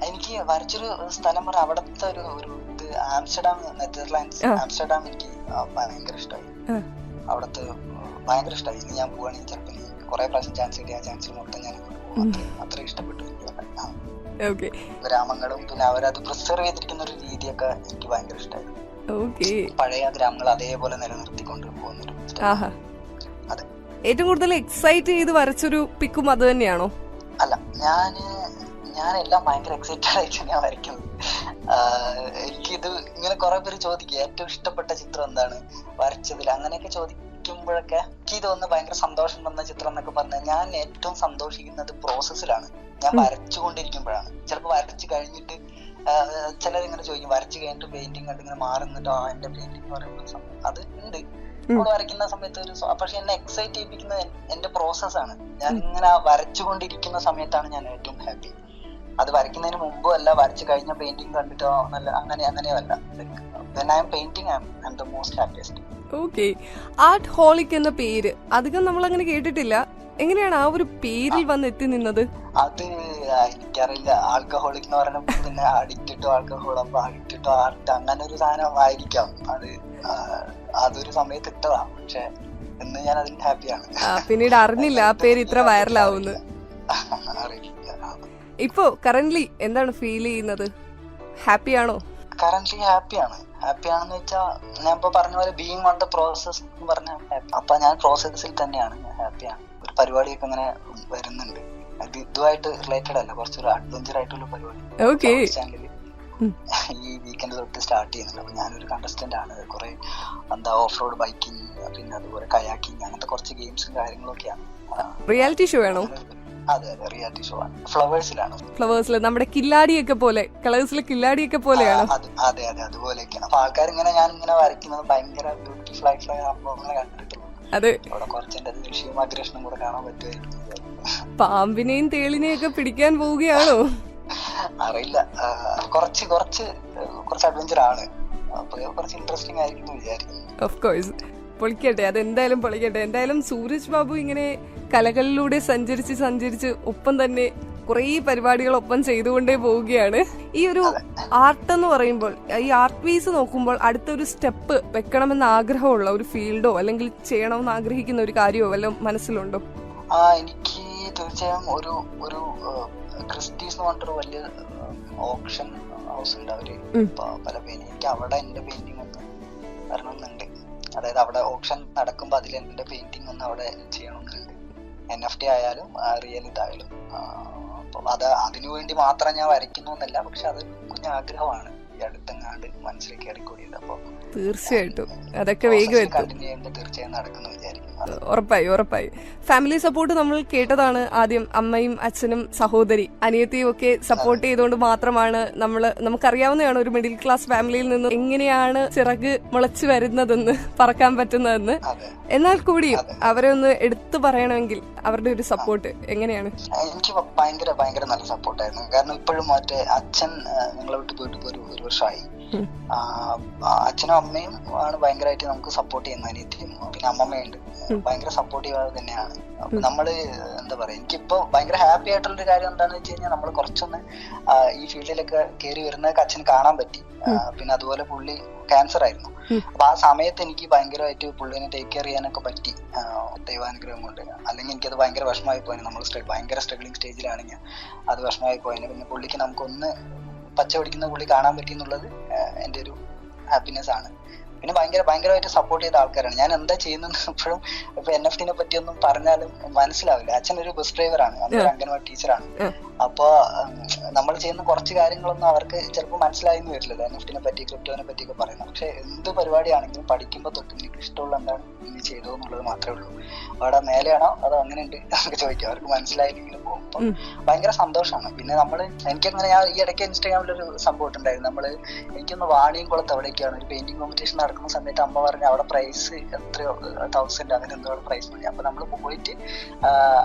എനിക്ക് വരച്ചൊരു സ്ഥലം പറഞ്ഞ അവിടുത്തെ ഒരു ഒരു ഇത് ആംസ്റ്റർഡാം നെതർലാൻഡ്സ്. ആംസ്റ്റർഡാം എനിക്ക് ഭയങ്കര ഇഷ്ടമായി. അവിടുത്തെ ഭയങ്കര ഇഷ്ടമായി ഇനി ഞാൻ പോവാണെങ്കിൽ ചിലപ്പോൾ ഇനി കുറെ പ്രാവശ്യം ചാൻസ് കിട്ടിയ ആ ചാൻസ് മൊത്തം ഞാൻ അത്ര ഇഷ്ടപ്പെട്ടു. ഗ്രാമങ്ങളും പിന്നെ അവരത് പ്രിസർവ് ചെയ്തിരിക്കുന്ന ഒരു രീതിയൊക്കെ എനിക്ക് ഭയങ്കര ഇഷ്ടമായി പഴയ ഗ്രാമങ്ങൾ അതേപോലെ നിലനിർത്തിക്കൊണ്ട് പോകുന്നൊരു. ഏറ്റവും കൂടുതൽ എക്സൈറ്റ് ചെയ്ത് വരച്ചൊരു പിക്കും അത് തന്നെയാണോ? അല്ല ഞാൻ ഞാനെല്ലാം ഭയങ്കര എക്സൈറ്റഡ് ആയിട്ട് ഞാൻ വരയ്ക്കുന്നത്. എനിക്കിത് ഇങ്ങനെ കുറെ പേര് ചോദിക്കുക ഏറ്റവും ഇഷ്ടപ്പെട്ട ചിത്രം എന്താണ്? വരച്ചതിൽ അങ്ങനെയൊക്കെ ചോദിക്കുമ്പോഴൊക്കെ എനിക്ക് തോന്നുന്ന ഭയങ്കര സന്തോഷം തന്ന ചിത്രം എന്നൊക്കെ പറഞ്ഞാൽ ഞാൻ ഏറ്റവും സന്തോഷിക്കുന്നത് പ്രോസസ്സിലാണ് ഞാൻ. വരച്ചുകൊണ്ടിരിക്കുമ്പോഴാണ്. ചിലപ്പോൾ വരച്ചു കഴിഞ്ഞിട്ട് ചിലരിങ്ങനെ ചോദിക്കും വരച്ചു കഴിഞ്ഞിട്ട് പെയിന്റിങ് കണ്ട് ഇങ്ങനെ മാറുന്നിട്ടോ ആ എന്റെ പെയിന്റിങ് പറയുമ്പോൾ അത് ഉണ്ട്. നമ്മൾ വരയ്ക്കുന്ന സമയത്ത് ഒരു പക്ഷെ എന്നെ എക്സൈറ്റ് ചെയ്യിപ്പിക്കുന്നത് എന്റെ പ്രോസസ്സാണ് ഞാൻ ഇങ്ങനെ വരച്ചുകൊണ്ടിരിക്കുന്ന സമയത്താണ് ഞാൻ ഏറ്റവും ഹാപ്പി അത് വരയ്ക്കുന്നതിന് മുമ്പും അല്ല വരച്ചു കഴിഞ്ഞ പെയിന്റിങ് കണ്ടിട്ടോ? നല്ല അങ്ങനെ അങ്ങനെയോ അല്ല. When I'm painting I'm the most happiest okay artholic എന്ന പേര്. അധികം നമ്മൾ അങ്ങനെ കേട്ടിട്ടില്ല. എങ്ങനെയാണ് ആ ഒരു പേരിൽ വന്ന് എത്തി നിന്നത്? അത് എനിക്കറിയില്ല. ആൽക്കഹോളിക് എന്ന് പറയുമ്പോൾ പിന്നെ അഡിക്റ്റ് ടു ആൽക്കഹോൾ അപ്പൊ അഡിക്റ്റ് ആർട്ട് അങ്ങനെ ഒരു സാധനം ആയിരിക്കാം. അത് അതൊരു സമയത്ത് ഇട്ടതാ. പക്ഷെ ഇന്ന് ഞാൻ അതിൽ ഹാപ്പിയാണ് പിന്നീട് അറിഞ്ഞില്ല. ആ പേര് ഇത്ര വൈറലാവുന്നു അറിയില്ല. ഇപ്പോ കറന്റ് എന്താണ് ഫീൽ ചെയ്യുന്നത്? ഹാപ്പി ആണോ? കറന്റ് ഹാപ്പിയാണ് ഹാപ്പിയാണെന്ന് വെച്ചാൽ ഞാൻ ഇപ്പൊ പറഞ്ഞ പോലെ ബീങ് ഓൺ ദ പ്രോസസ് എന്ന് പറഞ്ഞാൽ ഹാപ്പി അപ്പൊ ഞാൻ പ്രോസസ്സിൽ തന്നെയാണ് ഞാൻ ഹാപ്പിയാണ് ഒരു പരിപാടിയൊക്കെ ഇങ്ങനെ വരുന്നുണ്ട്. അത് ഇതുമായിട്ട് റിലേറ്റഡ് അല്ല. കുറച്ചൊരു അഡ്വഞ്ചർ ആയിട്ടുള്ള പരിപാടി. ഓക്കെ ചാനലിൽ ഈ വീക്കെൻഡ് തൊട്ട് സ്റ്റാർട്ട് ചെയ്യുന്നുണ്ട്. അപ്പൊ ഞാനൊരു കണ്ടസ്റ്റന്റ് ആണ്. കുറെ എന്താ ഓഫ് റോഡ് ബൈക്കിംഗ് പിന്നെ അതുപോലെ കയാക്കിങ് അങ്ങനത്തെ കുറച്ച് ഗെയിംസും കാര്യങ്ങളൊക്കെയാണ്. റിയാലിറ്റി ഷോ ആണോ? അതെ അതെ റിയാലിറ്റി ഷോ ആണ്. ഫ്ലവേഴ്സിലാണ് ഫ്ലവേഴ്സിൽ നമ്മുടെ കില്ലാടിയൊക്കെ പോലെ കളേഴ്സിലെ കില്ലാടിയൊക്കെ പോലെയാണ്? അതെ അതെ അതുപോലെയൊക്കെയാണ് അപ്പൊ ആൾക്കാർ ഇങ്ങനെ ഞാൻ ഇങ്ങനെ വരയ്ക്കുന്നത് ഭയങ്കര ബ്യൂട്ടിഫുൾ ആയിട്ടുള്ള സംഭവങ്ങളെ കണ്ടിട്ടുള്ളൂ. അത്. അവിടെ കുറച്ച് എന്റെ ദൃശ്യവും അഗ്രഷനും കൂടെ കാണാൻ പറ്റുമായിരുന്നു പാമ്പിനെയും തേളിനെയും ഒക്കെ പിടിക്കാൻ പോവുകയാണോ? അറിയില്ല. കുറച്ച് കുറച്ച് കുറച്ച് അഡ്വഞ്ചർ ആണ്. അപ്പൊ കുറച്ച് ഇൻട്രസ്റ്റിംഗ് ആയിരിക്കും വിചാരിക്കുന്നു. ഓഫ് കോഴ്സ് പൊളിക്കട്ടെ അതെന്തായാലും പൊളിക്കട്ടെ. എന്തായാലും സൂരജ് ബാബു ഇങ്ങനെ കലകളിലൂടെ സഞ്ചരിച്ച് സഞ്ചരിച്ച് ഒപ്പം തന്നെ കുറേ പരിപാടികൾ ഒപ്പം ചെയ്തുകൊണ്ടേ പോവുകയാണ്. ഈ ഒരു ആർട്ട് എന്ന് പറയുമ്പോൾ ഈ ആർട്ട് പീസ് നോക്കുമ്പോൾ അടുത്തൊരു സ്റ്റെപ്പ് വെക്കണമെന്ന് ആഗ്രഹമുള്ള ഒരു ഫീൽഡോ അല്ലെങ്കിൽ ചെയ്യണമെന്ന് ആഗ്രഹിക്കുന്ന ഒരു കാര്യമോ വല്ലതും മനസ്സിലുണ്ടോ? ആ എനിക്ക് തീർച്ചയായും ഒരു ഒരു ക്രിസ്റ്റീസ് എന്ന് പറഞ്ഞിട്ടൊരു വലിയ ഓപ്ഷൻ ഹൗസ് ഉണ്ട് അവർ പല പെയിന്റിങ് എനിക്ക് അവിടെ എന്റെ പെയിന്റിംഗ് ഒന്ന് വരണമെന്നുണ്ട്. അതായത് അവിടെ ഓപ്ഷൻ നടക്കുമ്പോൾ അതിൽ എന്റെ പെയിന്റിംഗ് ഒന്ന് അവിടെ ചെയ്യണമെന്നുണ്ട്. എൻ എഫ് ടി ആയാലും റിയൽ ഇതായാലും. അപ്പം അത് അതിനു വേണ്ടി മാത്രം ഞാൻ വരയ്ക്കുന്നു എന്നല്ല പക്ഷെ അത് കുഞ്ഞ ആഗ്രഹമാണ് ഈ അടുത്തെങ്ങാണ്ട് മനസ്സിലേക്ക് ഇറങ്ങിക്കൂടിയത് അപ്പൊ തീർച്ചയായിട്ടും. അതൊക്കെ വേഗം തീർച്ചയായും നടക്കുന്നു വിചാരിക്കും ഉറപ്പായി ഉറപ്പായി. ഫാമിലി സപ്പോർട്ട് നമ്മൾ കേട്ടതാണ് ആദ്യം. അമ്മയും അച്ഛനും സഹോദരി അനിയത്തിയും ഒക്കെ സപ്പോർട്ട് ചെയ്തുകൊണ്ട് മാത്രമാണ് നമ്മൾ നമുക്കറിയാവുന്നതാണ് ഒരു മിഡിൽ ക്ലാസ് ഫാമിലിയിൽ നിന്ന് എങ്ങനെയാണ് ചിറക് മുളച്ചു വരുന്നതെന്ന് പറക്കാൻ പറ്റുന്നതെന്ന്. എന്നാൽ കൂടിയും അവരെ ഒന്ന് എടുത്തു പറയണമെങ്കിൽ അവരുടെ ഒരു സപ്പോർട്ട് എങ്ങനെയാണ്? എനിക്ക് ഭയങ്കര ഭയങ്കര നല്ല സപ്പോർട്ടായിരുന്നു കാരണം ഇപ്പോഴും മറ്റേ അച്ഛൻ നിങ്ങളെ ഞങ്ങളെ വിട്ട് പോയിട്ട് ഒരു ഒരു വർഷമായി അച്ഛനും അമ്മയും ആണ് ഭയങ്കരമായിട്ട് നമുക്ക് സപ്പോർട്ട് ചെയ്യുന്ന അനിയത്തിയും പിന്നെ അമ്മമ്മയുണ്ട്. ഭയങ്കര സപ്പോർട്ടീവ് തന്നെയാണ്. അപ്പൊ നമ്മൾ എന്താ പറയാ എനിക്കിപ്പോ ഭയങ്കര ഹാപ്പി ആയിട്ടുള്ള ഒരു കാര്യം എന്താണെന്ന് വെച്ച് കഴിഞ്ഞാൽ നമ്മൾ കുറച്ചൊന്ന് ഈ ഫീൽഡിലൊക്കെ കയറി വരുന്നതൊക്കെ അച്ഛന് കാണാൻ പറ്റി. പിന്നെ അതുപോലെ പുള്ളി ക്യാൻസർ ആയിരുന്നു. അപ്പൊ ആ സമയത്ത് എനിക്ക് ഭയങ്കരമായിട്ട് പുള്ളിനെ ടേക്ക് കെയർ ചെയ്യാനൊക്കെ പറ്റി. ദൈവാനുഗ്രഹം കൊണ്ട്. അല്ലെങ്കിൽ എനിക്കത് ഭയങ്കര വിഷമമായി പോയിന് നമ്മൾ ഭയങ്കര സ്ട്രഗ്ലിംഗ് ഞാൻ അത് വിഷമമായി പോയിന് പിന്നെ പുള്ളിക്ക് നമുക്കൊന്ന് പച്ച പിടിക്കുന്ന പുള്ളി കാണാൻ പറ്റി എന്നുള്ളത് എന്റെ ഒരു ഹാപ്പിനെസ് ആണ്. പിന്നെ ഭയങ്കര ഭയങ്കരമായിട്ട് സപ്പോർട്ട് ചെയ്ത ആൾക്കാരാണ്. ഞാൻ എന്താ ചെയ്യുന്നത് എപ്പോഴും ഇപ്പൊ എൻ എഫ് ടിനെ പറ്റിയൊന്നും പറഞ്ഞാലും മനസ്സിലാവില്ല. അച്ഛൻ ഒരു ബസ് ഡ്രൈവറാണ് അമ്മ അംഗൻവാടി ടീച്ചറാണ്. അപ്പൊ നമ്മൾ ചെയ്യുന്ന കുറച്ച് കാര്യങ്ങളൊന്നും അവർക്ക് ചിലപ്പോൾ മനസ്സിലായെന്ന് വരില്ലല്ലോ എൻ എഫ് ടിനെ പറ്റി ക്രിപ്റ്റോനെ പറ്റിയൊക്കെ പറയുന്നത്. പക്ഷെ എന്ത് പരിപാടിയാണെങ്കിലും പഠിക്കുമ്പോൾ തൊട്ട് നിനക്ക് ഇഷ്ടമുള്ള എന്താണ് നീ ചെയ്തോ എന്നുള്ളത് മാത്രമേ ഉള്ളൂ. അവിടെ മേലെയാണോ? അതോ അങ്ങനെ ഉണ്ട് നമുക്ക് ചോദിക്കാം. അവർക്ക് മനസ്സിലായില്ലെങ്കിലും പോകും. അപ്പം. ഭയങ്കര സന്തോഷമാണ്. പിന്നെ നമ്മൾ എനിക്കങ്ങനെ ഞാൻ ഈ ഇടയ്ക്ക് ഇൻസ്റ്റാഗ്രാമിൽ ഒരു സംഭവം ഉണ്ടായിരുന്നു നമ്മൾ എനിക്കൊന്ന് വാണിയും കുളത്ത് അവിടേക്കാണ്. ഒരു പെയിന്റിംഗ് കോമ്പറ്റീഷൻ നടക്കുന്ന സമയത്ത് അമ്മ പറഞ്ഞു അവിടെ പ്രൈസ് എത്രയോ തൗസൻഡ് അങ്ങനെ എന്തോ പ്രൈസ് പറഞ്ഞു അപ്പൊ നമ്മൾ പോയിട്ട്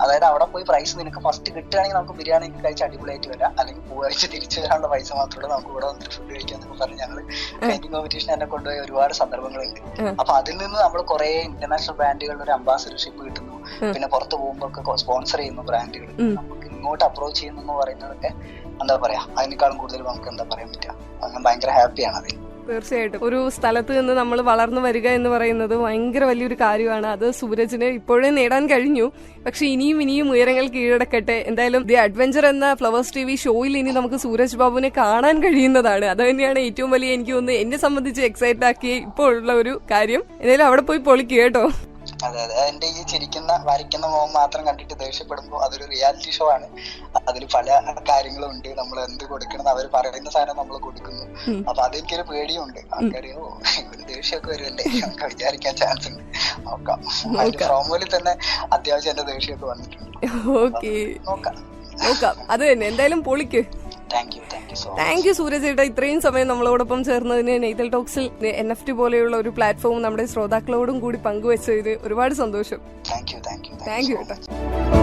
അതായത് അവിടെ പോയി പ്രൈസ് നിനക്ക് ഫസ്റ്റ് കിട്ടുകയാണെങ്കിൽ നമുക്ക് ബിരിയാണി കഴിച്ച് അടിപൊളിയായിട്ട് വരാം. അല്ലെങ്കിൽ പോവാഴ്ച തിരിച്ചു വരാനുള്ള പൈസ മാത്രമേ നമുക്ക് ഇവിടെ വന്നിട്ട് ഫുഡ് കഴിക്കാന്നൊക്കെ പറഞ്ഞ് ഞങ്ങൾ പെയിന്റിംഗ് കോമ്പറ്റീഷൻ എന്നെ കൊണ്ടുപോയി ഒരുപാട് സന്ദർഭങ്ങളുണ്ട്. അപ്പൊ അതിൽ നിന്ന് നമ്മൾ കുറെ ഇന്റർനാഷണൽ ബ്രാൻഡുകളുടെ ഒരു അംബാസഡർഷിപ്പ് കിട്ടുന്നു. പിന്നെ പുറത്ത് പോകുമ്പോൾ സ്പോൺസർ ചെയ്യുന്നു ബ്രാൻഡുകൾ നമുക്ക് ഇങ്ങോട്ട് അപ്രോച്ച് ചെയ്യുന്നു എന്ന് പറയുന്നതൊക്കെ എന്താ പറയാ? അതിനേക്കാളും കൂടുതൽ നമുക്ക് എന്താ പറയാൻ പറ്റുക? ഭയങ്കര ഹാപ്പിയാണ് അതിൽ തീർച്ചയായിട്ടും. ഒരു സ്ഥലത്ത് നിന്ന് നമ്മൾ വളർന്നു വരിക എന്ന് പറയുന്നത് ഭയങ്കര വലിയൊരു കാര്യമാണ്. അത് സൂരജിന് ഇപ്പോഴേ നേടാൻ കഴിഞ്ഞു. പക്ഷെ ഇനിയും ഇനിയും ഉയരങ്ങൾ കീഴടക്കട്ടെ. എന്തായാലും ദി അഡ്വഞ്ചർ എന്ന ഫ്ലവേഴ്സ് ടി വി ഷോയിൽ ഇനി നമുക്ക് സൂരജ് ബാബുവിനെ കാണാൻ കഴിയുന്നതാണ്. അത് തന്നെയാണ് ഏറ്റവും വലിയ എനിക്ക് തോന്നുന്നത് എന്നെ സംബന്ധിച്ച് എക്സൈറ്റ് ആക്കിയ ഇപ്പോൾ ഉള്ള ഒരു കാര്യം. എന്തായാലും അവിടെ പോയി പൊളിക്കുക കേട്ടോ. അതെ അതെ. എന്റെ ഈ ചിരിക്കുന്ന വരയ്ക്കുന്ന മുഖം മാത്രം കണ്ടിട്ട് ദേഷ്യപ്പെടുമ്പോൾ അതൊരു റിയാലിറ്റി ഷോ ആണ്. അതിൽ പല കാര്യങ്ങളും ഉണ്ട്. നമ്മൾ എന്ത് കൊടുക്കണം അവർ പറയുന്ന സാധനം നമ്മൾ കൊടുക്കുന്നു. അപ്പൊ അതെനിക്കൊരു പേടിയുണ്ട്. ആൾക്കാരെയോ ഇവർ ദേഷ്യമൊക്കെ വരുമല്ലേ നമുക്ക് വിചാരിക്കാൻ ചാൻസ് ഉണ്ട്. നോക്കാം. പ്രോമോയിൽ തന്നെ അത്യാവശ്യം എന്റെ ദേഷ്യമൊക്കെ വന്നിട്ടുണ്ട്. നോക്കാം. അത് തന്നെ. എന്തായാലും പൊളിക്ക്. താങ്ക് യു സൂര്യ ചേട്ടാ. ഇത്രയും സമയം നമ്മളോടൊപ്പം ചേർന്നതിന് നെയ്തൽ ടോക്സിൽ എൻ എഫ് ടി പോലെയുള്ള ഒരു പ്ലാറ്റ്ഫോം നമ്മുടെ ശ്രോതാക്കളോടും കൂടി പങ്കുവച്ചതിന് ഒരുപാട് സന്തോഷം. Thank you thank you thank you കേട്ടോ